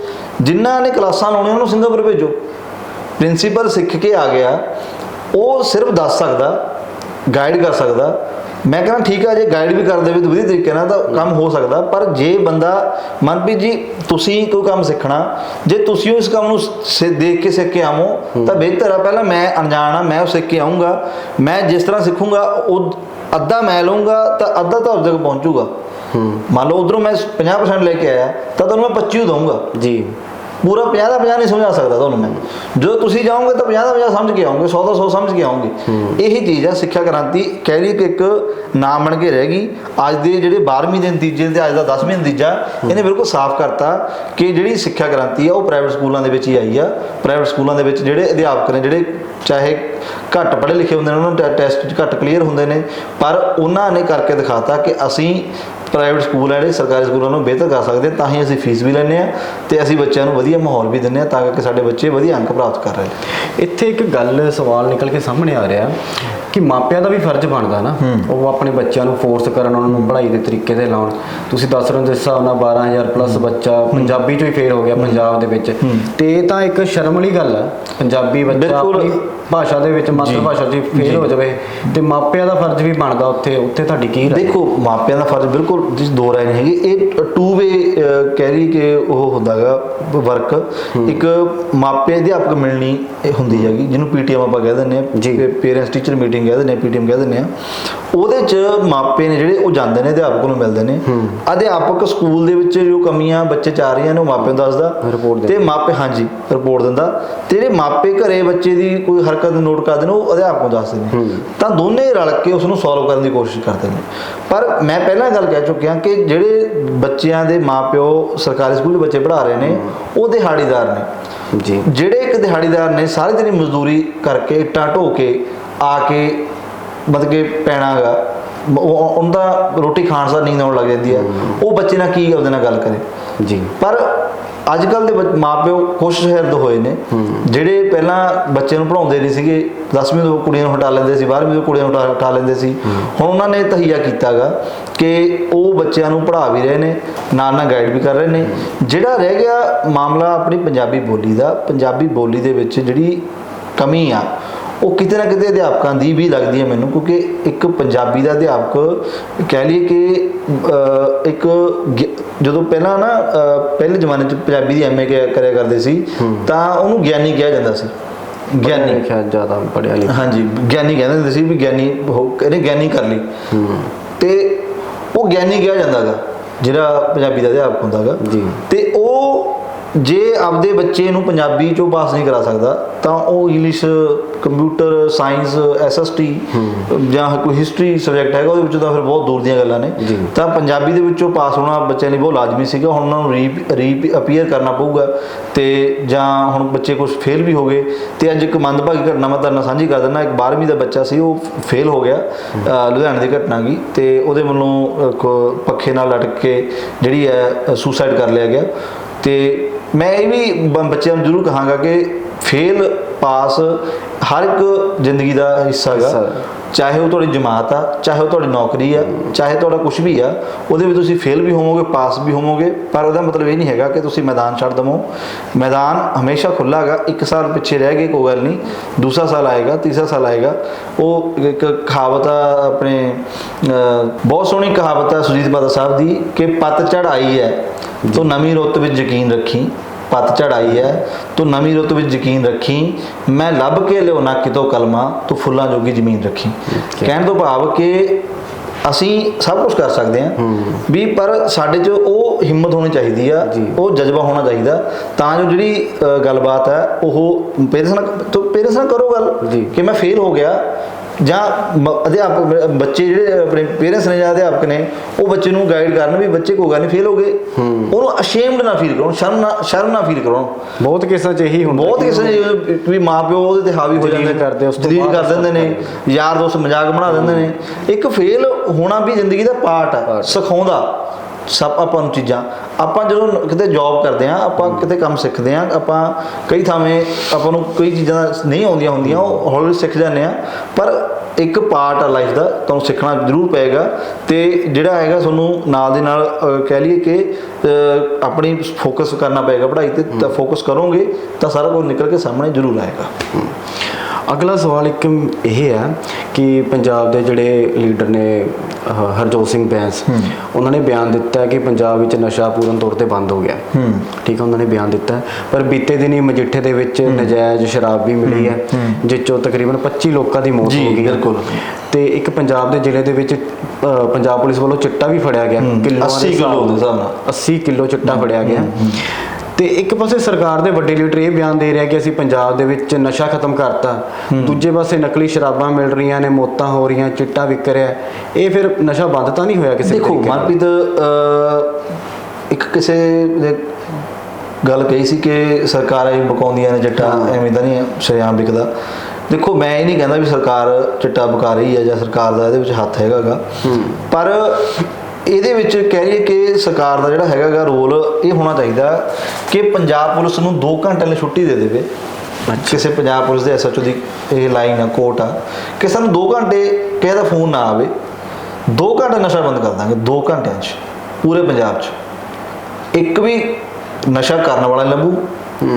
ਜਿਨ੍ਹਾਂ ਨੇ ਕਲਾਸਾਂ ਲਾਉਣੀਆਂ ਉਹਨੂੰ ਸਿੰਗਾਪੁਰ ਭੇਜੋ। ਪ੍ਰਿੰਸੀਪਲ ਸਿੱਖ ਕੇ ਆ ਗਿਆ। ਉਹ ਸਿਰਫ ਦੱਸ ਸਕਦਾ ਗਾਈਡ ਕਰ ਸਕਦਾ। ਮੈਂ ਕਹਿੰਦਾ ਠੀਕ ਆ ਜੇ ਗਾਈਡ ਵੀ ਕਰ ਦੇਵੇ ਤਾਂ ਵਧੀਆ ਤਰੀਕੇ ਨਾਲ ਤਾਂ ਕੰਮ ਹੋ ਸਕਦਾ ਪਰ ਜੇ ਬੰਦਾ ਮਨਪ੍ਰੀਤ ਜੀ ਤੁਸੀਂ ਕੋਈ ਕੰਮ ਸਿੱਖਣਾ ਜੇ ਤੁਸੀਂ ਉਸ ਕੰਮ ਨੂੰ ਸ- ਦੇਖ ਕੇ ਸਿੱਖ ਕੇ ਆਵੋ ਤਾਂ ਬਿਹਤਰ ਆ। ਪਹਿਲਾਂ ਮੈਂ ਅਣਜਾਣ ਆ ਮੈਂ ਉਹ ਸਿੱਖ ਕੇ ਆਉਂਗਾ ਮੈਂ ਜਿਸ ਤਰ੍ਹਾਂ ਸਿੱਖੂੰਗਾ ਉਹ ਅੱਧਾ ਮੈਂ ਲਊਂਗਾ ਤਾਂ ਅੱਧਾ ਤੁਹਾਡੇ ਤੱਕ ਪਹੁੰਚੂਗਾ। ਮੰਨ ਲਓ ਉਧਰੋਂ ਮੈਂ 50% ਲੈ ਕੇ ਆਇਆ ਤਾਂ ਤੁਹਾਨੂੰ ਮੈਂ 25 ਦਊਂਗਾ। ਜੀ। ਪੂਰਾ 50 ਦਾ 50 ਨਹੀਂ ਸਮਝਾ ਸਕਦਾ ਤੁਹਾਨੂੰ ਮੈਂ। ਜਦੋਂ ਤੁਸੀਂ ਜਾਓਗੇ ਤਾਂ 50 ਦਾ 50 ਸਮਝ ਕੇ ਆਓਗੇ 100 ਦਾ 100 ਸਮਝ ਕੇ ਆਓਗੇ। ਇਹੀ ਚੀਜ਼ ਆ ਸਿੱਖਿਆ ਕ੍ਰਾਂਤੀ। ਕਹਿ ਲਈ ਕਿ ਇੱਕ ਨਾਮ ਬਣ ਕੇ ਰਹਿ ਗਈ। ਅੱਜ ਦੇ ਜਿਹੜੇ 12ਵੀਂ ਦੇ ਨਤੀਜੇ ਤੇ ਅੱਜ ਦਾ 10ਵੀਂ ਨਤੀਜਾ ਇਹਨੇ ਬਿਲਕੁਲ ਸਾਫ਼ ਕਰਤਾ ਕਿ ਜਿਹੜੀ ਸਿੱਖਿਆ ਕ੍ਰਾਂਤੀ ਆ ਉਹ ਪ੍ਰਾਈਵੇਟ ਸਕੂਲਾਂ ਦੇ ਵਿੱਚ ਹੀ ਆਈ ਆ। ਪ੍ਰਾਈਵੇਟ ਸਕੂਲਾਂ ਦੇ ਵਿੱਚ ਜਿਹੜੇ ਅਧਿਆਪਕ ਨੇ ਜਿਹੜੇ ਚਾਹੇ ਘੱਟ ਪੜ੍ਹੇ ਲਿਖੇ ਹੁੰਦੇ ਨੇ ਉਹਨਾਂ ਨੂੰ ਟੈਸਟ 'ਚ ਘੱਟ ਕਲੀਅਰ ਹੁੰਦੇ ਨੇ ਪਰ ਉਹਨਾਂ ਨੇ ਕਰਕੇ ਦਿਖਾਤਾ ਕਿ ਅਸੀਂ ਪ੍ਰਾਈਵੇਟ ਸਕੂਲ ਆ ਜਿਹੜੇ ਸਰਕਾਰੀ ਸਕੂਲਾਂ ਨੂੰ ਬਿਹਤਰ ਕਰ ਸਕਦੇ ਤਾਂ ਹੀ ਅਸੀਂ ਫੀਸ ਵੀ ਲੈਂਦੇ ਆ ਤੇ ਅਸੀਂ ਬੱਚਿਆਂ ਨੂੰ ਵਧੀਆ ਮਾਹੌਲ ਵੀ ਦਿੰਦੇ ਆ ਤਾਂ ਕਿ ਸਾਡੇ ਬੱਚੇ ਵਧੀਆ ਅੰਕ ਪ੍ਰਾਪਤ ਕਰ ਰਹੇ ਨੇ। ਇੱਥੇ ਇੱਕ ਗੱਲ ਸਵਾਲ ਨਿਕਲ ਕੇ ਸਾਹਮਣੇ ਆ ਰਿਹਾ ਕਿ ਮਾਪਿਆਂ ਦਾ ਵੀ ਫਰਜ਼ ਬਣਦਾ ਨਾ ਉਹ ਆਪਣੇ ਬੱਚਿਆਂ ਨੂੰ ਫੋਰਸ ਕਰਨ ਉਹਨਾਂ ਨੂੰ ਪੜ੍ਹਾਈ ਦੇ ਤਰੀਕੇ ਤੇ ਲਾਉਣ। ਤੁਸੀਂ ਦੱਸ ਰਹੇ ਹੋ ਜਿਸ ਹਿਸਾਬ ਨਾਲ 12000 ਪਲੱਸ ਬੱਚਾ ਪੰਜਾਬੀ ਚੋਂ ਹੀ ਫੇਲ ਹੋ ਗਿਆ ਪੰਜਾਬ ਦੇ ਵਿੱਚ। ਤੇ ਇਹ ਤਾਂ ਇੱਕ ਸ਼ਰਮ ਵਾਲੀ ਗੱਲ ਆ। ਪੰਜਾਬੀ ਬੱਚਾ। ਆਪਣੀ ਭਾਸ਼ਾ ਦੇ ਵਿੱਚ ਮਾਤਰ ਭਾਸ਼ਾ 'ਚ ਫੇਲ ਹੋ ਜਾਵੇ ਤੇ ਮਾਪਿਆਂ ਦਾ ਫਰਜ਼ ਵੀ ਬਣਦਾ ਉੱਥੇ ਉੱਥੇ ਤੁਹਾਡੀ ਕੀ ਰਾਏ? ਦੇਖੋ ਮਾਪਿਆਂ ਦਾ ਫਰਜ਼ ਬਿਲਕੁਲ ਜਿਸ ਦੋ ਰਾਏ ਨਹੀਂ ਹੈਗੀ। ਇਹ ਟੂ ਵੇ ਕਹਿ ਰਹੀ ਕਿ ਉਹ ਹੁੰਦਾਗਾ ਵਰਕ ਇੱਕ ਮਾਪੇ ਅਧਿਆਪਕ ਮਿਲਣੀ ਇਹ ਹੁੰਦੀ ਹੈਗੀ ਜਿਹਨੂੰ ਪੀਟੀਐਮ ਆਪਾਂ ਕਹਿ ਦਿੰਦੇ। ਆ ਪੇਰੈਂਟਸ ਟੀਚਰ ਮੀਟਿੰਗ ਕਹਿ ਦਿੰਦੇ ਆ ਪੀਟੀਐਮ ਕਹਿ ਦਿੰਦੇ ਆ ਉਹਦੇ ਚ ਮਾਪੇ ਨੇ ਜਿਹੜੇ ਉਹ ਜਾਂਦੇ ਨੇ ਅਧਿਆਪਕ ਨੂੰ ਮਿਲਦੇ ਨੇ। ਅਧਿਆਪਕ ਸਕੂਲ ਦੇ ਵਿੱਚ ਜੋ ਕਮੀਆਂ ਬੱਚੇ ਚ ਆ ਰਹੀਆਂ ਨੇ ਉਹ ਮਾਪਿਆਂ ਨੂੰ ਦੱਸਦਾ। ਤੇ ਮਾਪੇ ਹਾਂਜੀ ਰਿਪੋਰਟ ਦਿੰਦਾ। ਤੇ ਜਿਹੜੇ ਮਾਪੇ ਘਰੇ ਬੱਚੇ ਦੀ ਕੋਈ ਹਰਕਤ ਨੋਟ ਕਰਦੇ ਨੇ ਉਹ ਅਧਿਆਪਕ ਨੂੰ ਦੱਸਦੇ ਨੇ। ਤਾਂ ਦੋਨੇ ਰਲ ਕੇ ਉਸ ਨੂੰ ਸੋਲਵ ਕਰਨ ਦੀ ਕੋਸ਼ਿਸ਼ ਕਰਦੇ ਨੇ। ਪਰ ਮੈਂ ਪਹਿਲਾਂ ਗੱਲ ਕਹਿ ਚੁੱਕਿਆ ਕਿ ਜਿਹੜੇ ਬੱਚਿਆਂ ਦੇ ਮਾਪਿਓ ਸਰਕਾਰੀ ਸਕੂਲ ਦੇ ਬੱਚੇ ਪੜ੍ਹਾ ਰਹੇ ਨੇ ਉਹ ਦਿਹਾੜੀਦਾਰ ਨੇ। ਜੀ। ਜਿਹੜੇ ਇੱਕ ਦਿਹਾੜੀਦਾਰ ਨੇ ਸਾਰੇ ਦਿਨ ਮਜ਼ਦੂਰੀ ਕਰਕੇ ਇੱਟਾਂ ਢੋ ਕੇ ਆ ਕੇ ਮਤਲਬ ਕਿ ਪੈਣਾਗਾ ਉਹਦਾ ਰੋਟੀ ਖਾਣ ਸਾਰ ਨੀਂਦ ਆਉਣ ਲੱਗ ਜਾਂਦੀ ਹੈ। ਉਹ ਬੱਚੇ ਨਾਲ ਕੀ ਉਹਦੇ ਨਾਲ ਗੱਲ ਕਰੇ? ਜੀ। ਪਰ ਅੱਜ ਕੱਲ ਦੇ ਮਾਪਿਓ ਕੋਸ਼ਿਸ਼ ਹਿਰਦ ਹੋਏ ਨੇ। ਜਿਹੜੇ ਪਹਿਲਾਂ ਬੱਚੇ ਨੂੰ ਪੜਾਉਂਦੇ ਨਹੀਂ ਸੀਗੇ 10ਵੀਂ ਤੋਂ ਕੁੜੀਆਂ ਨੂੰ ਹਟਾ ਲੈਂਦੇ ਸੀ 12ਵੀਂ ਤੋਂ ਕੁੜੀਆਂ ਨੂੰ ਹਟਾ- ਹਟਾ ਲੈਂਦੇ ਸੀ। ਹੁਣ ਉਹਨਾਂ ਨੇ ਤਹੀਆ ਕੀਤਾਗਾ ਕਿ ਉਹ ਬੱਚਿਆਂ ਨੂੰ ਪੜ੍ਹਾ ਵੀ ਰਹੇ ਨੇ ਨਾਲ ਨਾਲ ਗਾਈਡ ਵੀ ਕਰ ਰਹੇ ਨੇ। ਜਿਹੜਾ ਰਹਿ ਗਿਆ ਮਾਮਲਾ ਆਪਣੀ ਪੰਜਾਬੀ ਬੋਲੀ ਦਾ ਪੰਜਾਬੀ ਬੋਲੀ ਦੇ ਵਿੱਚ ਜਿਹੜੀ ਕਮੀ ਆ ਉਹ ਕਿਤੇ ਨਾ ਕਿਤੇ ਅਧਿਆਪਕਾਂ ਦੀ ਵੀ ਲੱਗਦੀ ਹੈ ਮੈਨੂੰ ਕਿਉਂਕਿ ਇੱਕ ਪੰਜਾਬੀ ਦਾ ਅਧਿਆਪਕ ਕਹਿ ਲਈਏ ਕਿ ਇੱਕ ਜਦੋਂ ਪਹਿਲਾਂ ਨਾ ਪਹਿਲੇ ਜ਼ਮਾਨੇ 'ਚ ਪੰਜਾਬੀ ਦੀ ਐਮਏ ਕਰਿਆ ਕਰਦੇ ਸੀ ਤਾਂ ਉਹਨੂੰ ਗਿਆਨੀ ਕਿਹਾ ਜਾਂਦਾ ਸੀ। ਗਿਆਨੀ। ਖਿਆਲ ਜ਼ਿਆਦਾ ਪੜਿਆ ਲਿਖਿਆ। ਹਾਂਜੀ ਗਿਆਨੀ ਕਹਿੰਦੇ ਹੁੰਦੇ ਸੀ ਵੀ ਗਿਆਨੀ ਇਹਨੇ ਗਿਆਨੀ ਕਰ ਲਈ। ਤੇ ਉਹ ਗਿਆਨੀ ਕਿਹਾ ਜਾਂਦਾਗਾ ਜਿਹੜਾ ਪੰਜਾਬੀ ਦਾ ਅਧਿਆਪਕ ਹੁੰਦਾਗਾ ਜੀ। ਤੇ ਉਹ ਜੇ ਆਪਦੇ ਬੱਚੇ ਨੂੰ ਪੰਜਾਬੀ ਚੋਂ ਪਾਸ ਨਹੀਂ ਕਰਾ ਸਕਦਾ ਤਾਂ ਉਹ ਇੰਗਲਿਸ਼ ਕੰਪਿਊਟਰ ਸਾਇੰਸ ਐਸਐਸਟੀ ਜਾਂ ਕੋਈ ਹਿਸਟਰੀ ਸਬਜੈਕਟ ਹੈਗਾ ਉਹਦੇ ਵਿੱਚੋਂ ਤਾਂ ਫਿਰ ਬਹੁਤ ਦੂਰ ਦੀਆਂ ਗੱਲਾਂ ਨੇ। ਤਾਂ ਪੰਜਾਬੀ ਦੇ ਵਿੱਚੋਂ ਪਾਸ ਹੋਣਾ ਬੱਚਿਆਂ ਲਈ ਬਹੁਤ ਲਾਜ਼ਮੀ ਸੀਗਾ ਹੁਣ ਉਹਨਾਂ ਨੂੰ ਰੀ ਰੀ ਅਪੀਅਰ ਕਰਨਾ ਪਊਗਾ ਤੇ ਜਾਂ ਹੁਣ ਬੱਚੇ ਕੁਝ ਫੇਲ ਵੀ ਹੋ ਗਏ ਤੇ ਅੱਜ ਇੱਕ ਮੰਦਭਾਗੀ ਘਟਨਾ ਮੈਂ ਤੁਹਾਡੇ ਨਾਲ ਸਾਂਝੀ ਕਰ ਦਿੰਦਾ ਇੱਕ 12ਵੀਂ ਦਾ ਬੱਚਾ ਸੀ ਉਹ ਫੇਲ ਹੋ ਗਿਆ ਲੁਧਿਆਣੇ ਦੀ ਘਟਨਾ ਗਈ ਤੇ ਉਹਦੇ ਵੱਲੋਂ ਪੱਖੇ ਨਾਲ ਲਟਕ ਕੇ ਜਿਹੜੀ ਹੈ ਸੁਸਾਈਡ ਕਰ ਲਿਆ ਗਿਆ ਤੇ ਮੈਂ ਇਹ ਵੀ ਬੱਚਿਆਂ ਨੂੰ ਜ਼ਰੂਰ ਕਹਾਂਗਾ ਕਿ ਫੇਲ ਪਾਸ ਹਰ ਇੱਕ ਜ਼ਿੰਦਗੀ ਦਾ ਹਿੱਸਾ ਹੈਗਾ। ਚਾਹੇ ਉਹ ਤੁਹਾਡੀ ਜਮਾਤ ਆ ਚਾਹੇ ਉਹ ਤੁਹਾਡੀ ਨੌਕਰੀ ਆ ਚਾਹੇ ਤੁਹਾਡਾ ਕੁਝ ਵੀ ਆ ਉਹਦੇ ਵਿੱਚ ਤੁਸੀਂ ਫੇਲ ਵੀ ਹੋਵੋਗੇ ਪਾਸ ਵੀ ਹੋਵੋਗੇ ਪਰ ਉਹਦਾ ਮਤਲਬ ਇਹ ਨਹੀਂ ਹੈਗਾ ਕਿ ਤੁਸੀਂ ਮੈਦਾਨ ਛੱਡ ਦਵੋ। ਮੈਦਾਨ ਹਮੇਸ਼ਾ ਖੁੱਲਾ ਹੈਗਾ ਇੱਕ ਸਾਲ ਪਿੱਛੇ ਰਹਿ ਗਏ ਕੋਈ ਗੱਲ ਨਹੀਂ। ਦੂਸਰਾ ਸਾਲ ਆਏਗਾ ਤੀਸਰਾ ਸਾਲ ਆਏਗਾ। ਉਹ ਇੱਕ ਕਹਾਵਤ ਆ ਆਪਣੇ ਬਹੁਤ ਸੋਹਣੀ ਕਹਾਵਤ ਆ ਸੁਜੀਤ ਬਾਦਲ ਸਾਹਿਬ ਦੀ ਕਿ ਪੱਤ ਆਈ ਹੈ ਤੂੰ ਨਵੀਂ ਰੁੱਤ ਵਿੱਚ ਯਕੀਨ ਰੱਖੀ। ਪੱਤ ਆਈ ਹੈ ਤੂੰ ਨਵੀਂ ਰੁੱਤ ਵਿੱਚ ਯਕੀਨ ਰੱਖੀ ਮੈਂ ਲੱਭ ਕੇ ਲਿਆਉਣਾ ਕਿਤੋਂ ਕਲਮਾ ਤੂੰ ਫੁੱਲਾਂ ਜੋਗੀ ਜ਼ਮੀਨ ਰੱਖੀ। ਕਹਿਣ ਤੋਂ ਭਾਵ ਕਿ ਅਸੀਂ ਸਭ ਕੁਝ ਕਰ ਸਕਦੇ ਹਾਂ। ਵੀ ਪਰ ਸਾਡੇ 'ਚ ਉਹ ਹਿੰਮਤ ਹੋਣੀ ਚਾਹੀਦੀ ਆ। ਉਹ ਜਜ਼ਬਾ ਹੋਣਾ ਚਾਹੀਦਾ। ਤਾਂ ਜੋ ਜਿਹੜੀ ਗੱਲਬਾਤ ਹੈ ਉਹ ਪੇਰੈਂਟਸ ਨਾਲ ਤੋਂ ਪੇਰੈਂਟਸ ਨਾਲ ਕਰੋ ਗੱਲ। ਕਿ ਮੈਂ ਫੇਲ ਹੋ ਗਿਆ। ਜਾਂ ਮ- ਅਧਿਆਪਕ ਬੱਚੇ ਜਿਹੜੇ ਆਪਣੇ ਪੇਰੈਂਟਸ ਨੇ ਜਾਂ ਅਧਿਆਪਕ ਨੇ ਉਹ ਬੱਚੇ ਨੂੰ ਗਾਈਡ ਕਰਨ ਵੀ ਬੱਚੇ ਕੋਈ ਗੱਲ ਨਹੀਂ ਫੇਲ ਹੋ ਗਏ। ਉਹਨੂੰ ਅਸ਼ੇਮਡ ਨਾ ਫੀਲ ਕਰੋ ਸ਼ਰਮ ਨਾ ਸ਼ਰਮ ਨਾ ਫੀਲ ਕਰੋ ਬਹੁਤ ਕੇਸਾਂ 'ਚ ਇਹੀ ਹੁੰਦਾ ਬਹੁਤ ਕਿਸੇ ਵੀ ਮਾਪਿਓ ਉਹਦੇ ਤੇ ਹਾਵੀ ਹੋ ਜਾਂਦੇ ਕਰਦੇ, ਉਸ ਤੋਂ ਬਾਅਦ ਕਰ ਦਿੰਦੇ ਨੇ ਯਾਰ ਦੋਸਤ ਮਜ਼ਾਕ ਬਣਾ ਦਿੰਦੇ ਨੇ। ਇੱਕ ਫੇਲ ਹੋਣਾ ਵੀ ਜ਼ਿੰਦਗੀ ਦਾ ਪਾਰਟ ਆ ਸਿਖਾਉਂਦਾ। ਸਭ ਆਪਾਂ ਨੂੰ ਚੀਜ਼ਾਂ ਆਪਾਂ ਜਦੋਂ ਕਿਤੇ ਜੌਬ ਕਰਦੇ ਆ ਆਪਾਂ ਕਿਤੇ ਕੰਮ ਸਿੱਖਦੇ ਆ ਆਪਾਂ ਕਈ ਥਾਵੇਂ ਆਪਾਂ ਨੂੰ ਕਈ ਚੀਜ਼ਾਂ ਨਹੀਂ ਆਉਂਦੀਆਂ ਹੁੰਦੀਆਂ ਉਹ ਹੌਲੀ ਸਿੱਖ ਜਾਂਦੇ ਆ ਪਰ ਇੱਕ ਪਾਰਟ ਆ ਲਾਈਫ ਦਾ ਤੁਹਾਨੂੰ ਸਿੱਖਣਾ ਜ਼ਰੂਰ ਪਏਗਾ ਤੇ ਜਿਹੜਾ ਹੈਗਾ ਤੁਹਾਨੂੰ ਨਾਲ ਦੇ ਨਾਲ ਕਹਿ ਲਈਏ ਕਿ ਆਪਣੀ ਫੋਕਸ ਕਰਨਾ ਪਏਗਾ ਪੜ੍ਹਾਈ ਤੇ ਤਾਂ ਫੋਕਸ ਕਰੋਗੇ ਤਾਂ ਸਾਰਾ ਕੁਝ ਨਿਕਲ ਕੇ ਸਾਹਮਣੇ ਜ਼ਰੂਰ ਆਏਗਾ। ਅਗਲਾ ਸਵਾਲ ਇੱਕ ਇਹ ਹੈ ਕਿ ਪੰਜਾਬ ਦੇ ਜਿਹੜੇ ਲੀਡਰ ਨੇ ਹਰਜੋਤ ਸਿੰਘ ਬੈਂਸ ਉਹਨਾਂ ਨੇ ਬਿਆਨ ਦਿੱਤਾ ਕਿ ਪੰਜਾਬ ਵਿੱਚ ਨਸ਼ਾ ਪੂਰਨ ਤੌਰ ਤੇ ਬੰਦ ਹੋ ਗਿਆ। ਠੀਕ ਹੈ ਉਹਨਾਂ ਨੇ ਬਿਆਨ ਦਿੱਤਾ। ਪਰ ਬੀਤੇ ਦਿਨੀ ਮਜੀਠੇ ਦੇ ਵਿੱਚ ਨਜਾਇਜ਼ ਸ਼ਰਾਬ ਵੀ ਮਿਲੀ ਹੈ। ਜਿਸ ਚੋਂ ਤਕਰੀਬਨ 25 ਲੋਕਾਂ ਦੀ ਮੌਤ ਹੋ ਗਈ। ਬਿਲਕੁਲ। ਤੇ ਇੱਕ ਪੰਜਾਬ ਦੇ ਜ਼ਿਲ੍ਹੇ ਦੇ ਵਿੱਚ ਪੰਜਾਬ ਪੁਲਿਸ ਵੱਲੋਂ ਚਿੱਟਾ ਵੀ ਫੜਿਆ ਗਿਆ। ਕਿਲੋਆਂ 80 ਕਿਲੋ ਦੇ ਹਿਸਾਬ ਨਾਲ। 80 ਕਿਲੋ ਚਿੱਟਾ ਫੜਿਆ ਗਿਆ। ਤੇ ਇੱਕ ਪਾਸੇ ਸਰਕਾਰ ਦੇ ਵੱਡੇ ਲੀਡਰ ਇਹ ਬਿਆਨ ਦੇ ਰਿਹਾ ਕਿ ਅਸੀਂ ਪੰਜਾਬ ਦੇ ਵਿੱਚ ਨਸ਼ਾ ਖਤਮ ਕਰਤਾ। ਦੂਜੇ ਪਾਸੇ ਨਕਲੀ ਸ਼ਰਾਬਾਂ ਮਿਲ ਰਹੀਆਂ ਨੇ ਮੌਤਾਂ ਹੋ ਰਹੀਆਂ ਚਿੱਟਾ ਵਿਕ ਰਿਹਾ। ਇਹ ਫਿਰ ਨਸ਼ਾ ਬੰਦ ਤਾਂ ਨਹੀਂ ਹੋਇਆ ਕਿਸੇ ਦੇਖੋ? ਮਨਪ੍ਰੀਤ ਇੱਕ ਕਿਸੇ ਦੇ ਗੱਲ ਕਹੀ ਸੀ ਕਿ ਸਰਕਾਰਾਂ ਹੀ ਬਕਾਉਂਦੀਆਂ ਨੇ ਚਿੱਟਾ ਐਵੇਂ ਤਾਂ ਨਹੀਂ ਸ਼ਰਿਆਮ ਵਿਕਦਾ। ਦੇਖੋ ਮੈਂ ਇਹ ਨਹੀਂ ਕਹਿੰਦਾ ਵੀ ਸਰਕਾਰ ਚਿੱਟਾ ਬਕਾ ਰਹੀ ਹੈ ਜਾਂ ਸਰਕਾਰ ਦਾ ਇਹਦੇ ਵਿੱਚ ਹੱਥ ਹੈਗਾਗਾ। ਪਰ ਇਹਦੇ ਵਿੱਚ ਕਹਿ ਲਈਏ ਕਿ ਸਰਕਾਰ ਦਾ ਜਿਹੜਾ ਹੈਗਾਗਾ ਰੋਲ ਇਹ ਹੋਣਾ ਚਾਹੀਦਾ ਕਿ ਪੰਜਾਬ ਪੁਲਿਸ ਨੂੰ 2 ਘੰਟੇ ਲਈ ਛੁੱਟੀ ਦੇ ਦੇਵੇ। ਕਿਸੇ ਪੰਜਾਬ ਪੁਲਿਸ ਦੇ ਐਸਐਚਓ ਦੀ ਇਹ ਲਾਈਨ ਆ ਕੋਟ ਆ ਕਿ ਸਾਨੂੰ 2 ਘੰਟੇ ਕਿਸੇ ਦਾ ਫੋਨ ਨਾ ਆਵੇ। 2 ਘੰਟੇ ਨਸ਼ਾ ਬੰਦ ਕਰ ਦਾਂਗੇ 2 ਘੰਟਿਆਂ 'ਚ ਪੂਰੇ ਪੰਜਾਬ 'ਚ। ਇੱਕ ਵੀ ਨਸ਼ਾ ਕਰਨ ਵਾਲਾ ਲੱਭੂ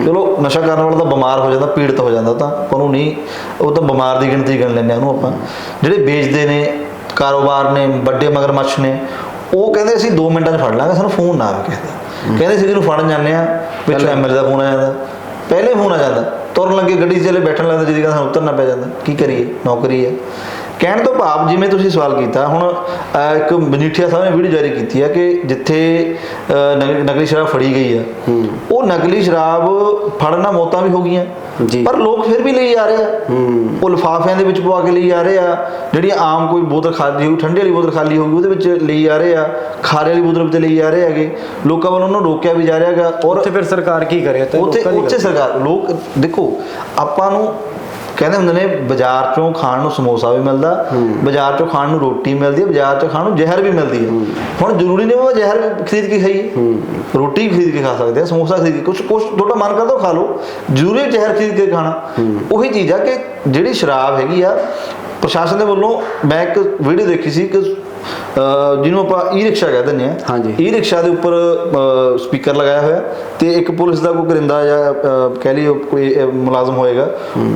ਚਲੋ ਨਸ਼ਾ ਕਰਨ ਵਾਲਾ ਤਾਂ ਬਿਮਾਰ ਹੋ ਜਾਂਦਾ ਪੀੜਤ ਹੋ ਜਾਂਦਾ ਤਾਂ ਉਹਨੂੰ ਨਹੀਂ ਉਹ ਤਾਂ ਬਿਮਾਰ ਦੀ ਗਿਣਤੀ ਗਿਣ ਲੈਂਦੇ ਆ ਉਹਨੂੰ ਆਪਾਂ। ਜਿਹੜੇ ਵੇਚਦੇ ਨੇ ਕਾਰੋਬਾਰ ਨੇ ਵੱਡੇ ਮਗਰਮੱਛ ਨੇ ਉਹ ਕਹਿੰਦੇ ਅਸੀਂ 2 ਮਿੰਟਾਂ 'ਚ ਫੜ ਲਾਂਗੇ ਸਾਨੂੰ ਫੋਨ ਨਾ ਆਵੇ ਕਿਸੇ ਦਾ। ਕਹਿੰਦੇ ਸੀ ਜਿਹਨੂੰ ਫੜਨ ਜਾਂਦੇ ਆ ਵਿੱਚ ਐਮਐਲ ਦਾ ਫੋਨ ਆ ਜਾਂਦਾ। ਪਹਿਲੇ ਫੋਨ ਆ ਜਾਂਦਾ। ਤੁਰਨ ਲੱਗੇ ਗੱਡੀ 'ਚ ਚਲੇ ਬੈਠਣ ਲੱਗਦਾ ਜਿਹਦੀ ਕਹਿੰਦਾ ਸਾਨੂੰ ਉਤਰਨਾ ਪੈ ਜਾਂਦਾ। ਕੀ ਕਰੀਏ? ਨੌਕਰੀ ਹੈ ਕਹਿਣ ਤੋਂ ਭਾਵ ਜਿਵੇਂ ਤੁਸੀਂ ਸਵਾਲ ਕੀਤਾ ਹੁਣ ਇੱਕ ਮਜੀਠੀਆ ਸਾਹਿਬ ਨੇ ਵੀਡੀਓ ਜਾਰੀ ਕੀਤੀ ਹੈ ਕਿ ਜਿੱਥੇ ਨਕਲੀ ਸ਼ਰਾਬ ਫੜੀ ਗਈ ਆ ਉਹ ਨਕਲੀ ਸ਼ਰਾਬ ਫੜਨ ਮੌਤਾਂ ਵੀ ਹੋ ਗਈਆਂ। ਪਰ ਲੋਕ ਫਿਰ ਵੀ ਲਈ ਜਾ ਰਹੇ ਆ। ਉਹ ਲਿਫਾਫਿਆਂ ਦੇ ਵਿੱਚ ਪਵਾ ਕੇ ਲਈ ਜਾ ਰਹੇ ਆ ਜਿਹੜੀ ਆਮ ਕੋਈ ਬੋਤਲ ਖਾਲੀ ਹੋਊ ਠੰਡੇ ਵਾਲੀ ਬੋਤਲ ਖਾਲੀ ਹੋਊਗੀ ਉਹਦੇ ਵਿੱਚ ਲਈ ਜਾ ਰਹੇ ਆ ਖਾਰੇ ਵਾਲੀ ਬੋਤਲ ਵਿੱਚ ਲਈ ਜਾ ਰਹੇ ਹੈਗੇ। ਲੋਕਾਂ ਵੱਲੋਂ ਉਹਨੂੰ ਰੋਕਿਆ ਵੀ ਜਾ ਰਿਹਾ ਹੈਗਾ ਔਰ ਉੱਥੇ ਫਿਰ ਸਰਕਾਰ ਕੀ ਕਰੇ? ਤੇ ਉੱਥੇ ਉੱਥੇ ਸਰਕਾਰ ਲੋਕ ਦੇਖੋ ਆਪਾਂ ਨੂੰ ਕਹਿੰਦੇ ਹੁੰਦੇ ਨੇ ਬਾਜ਼ਾਰ ਚੋਂ ਖਾਣ ਨੂੰ ਸਮੋਸਾ ਵੀ ਮਿਲਦਾ ਬਾਜ਼ਾਰ ਚੋਂ ਖਾਣ ਨੂੰ ਰੋਟੀ ਮਿਲਦੀ ਹੈ ਬਾਜ਼ਾਰ ਚੋਂ ਖਾਣ ਨੂੰ ਜ਼ਹਿਰ ਵੀ ਮਿਲਦੀ ਹੈ। ਹੁਣ ਜ਼ਰੂਰੀ ਨਹੀਂ ਉਹ ਜ਼ਹਿਰ ਖਰੀਦ ਕੇ ਖਾਈਏ। ਰੋਟੀ ਖਰੀਦ ਕੇ ਖਾ ਸਕਦੇ ਆ ਸਮੋਸਾ ਖਰੀਦ ਕੇ ਕੁਝ ਕੁਝ ਤੁਹਾਡਾ ਮਨ ਕਰਦਾ ਖਾ ਲਓ। ਜ਼ਰੂਰੀ ਜ਼ਹਿਰ ਖਰੀਦ ਕੇ ਖਾਣਾ। ਉਹੀ ਚੀਜ਼ ਆ ਕਿ ਜਿਹੜੀ ਸ਼ਰਾਬ ਹੈਗੀ ਆ ਪ੍ਰਸ਼ਾਸਨ ਦੇ ਵੱਲੋਂ ਮੈਂ ਇੱਕ ਵੀਡੀਓ ਦੇਖੀ ਸੀ ਕਿ ਜਿਹਨੂੰ ਆਪਾਂ ਈ ਰਿਕਸ਼ਾ ਕਹਿ ਦਿੰਦੇ ਆ ਹਾਂਜੀ। ਈ ਰਿਕਸ਼ਾ ਦੇ ਉੱਪਰ ਸਪੀਕਰ ਲਗਾਇਆ ਹੋਇਆ ਤੇ ਇੱਕ ਪੁਲਿਸ ਦਾ ਕੋਈ ਕਰਿੰਦਾ ਜਾਂ ਕਹਿ ਲਈ ਕੋਈ ਮੁਲਾਜ਼ਮ ਹੋਏਗਾ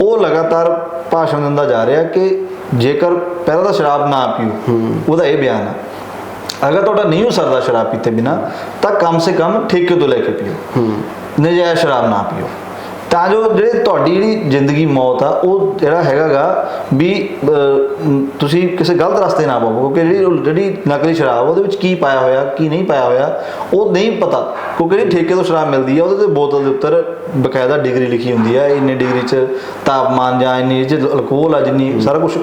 ਉਹ ਲਗਾਤਾਰ ਭਾਸ਼ਣ ਦਿੰਦਾ ਜਾ ਰਿਹਾ ਕਿ ਜੇਕਰ ਪਹਿਲਾਂ ਤਾਂ ਸ਼ਰਾਬ ਨਾ ਪੀਓ ਉਹਦਾ ਇਹ ਬਿਆਨ ਹੈ ਅਗਰ ਤੁਹਾਡਾ ਨਹੀਂ ਹੋ ਸਕਦਾ ਸ਼ਰਾਬ ਪੀਤੇ ਬਿਨਾ ਤਾਂ ਕਮ ਸੇ ਕਮ ਠੇਕੇ ਤੋਂ ਲੈ ਕੇ ਪੀਓ। ਨਜਾਇਜ਼ ਸ਼ਰਾਬ ਨਾ ਪੀਓ। ਤਾਂ ਜੋ ਜਿਹੜੇ ਤੁਹਾਡੀ ਜਿਹੜੀ ਜ਼ਿੰਦਗੀ ਮੌਤ ਆ, ਉਹ ਜਿਹੜਾ ਹੈਗਾਗਾ ਵੀ ਤੁਸੀਂ ਕਿਸੇ ਗਲਤ ਰਸਤੇ ਨਾ ਪਾਵੋ ਕਿਉਂਕਿ ਜਿਹੜੀ ਜਿਹੜੀ ਨਕਲੀ ਸ਼ਰਾਬ, ਉਹਦੇ ਵਿੱਚ ਕੀ ਪਾਇਆ ਹੋਇਆ, ਕੀ ਨਹੀਂ ਪਾਇਆ ਹੋਇਆ, ਉਹ ਨਹੀਂ ਪਤਾ। ਕਿਉਂਕਿ ਜਿਹੜੀ ਠੇਕੇ ਤੋਂ ਸ਼ਰਾਬ ਮਿਲਦੀ ਆ, ਉਹਦੇ ਤੇ ਬੋਤਲ ਦੇ ਉੱਤੇ ਬਕਾਇਦਾ ਡਿਗਰੀ ਲਿਖੀ ਹੁੰਦੀ ਆ, ਇੰਨੇ ਡਿਗਰੀ 'ਚ ਤਾਪਮਾਨ ਜਾਂ ਇੰਨੀ ਚ ਅਲਕੋਹਲ ਆ ਜਿੰਨੀ ਸਾਰਾ ਕੁਝ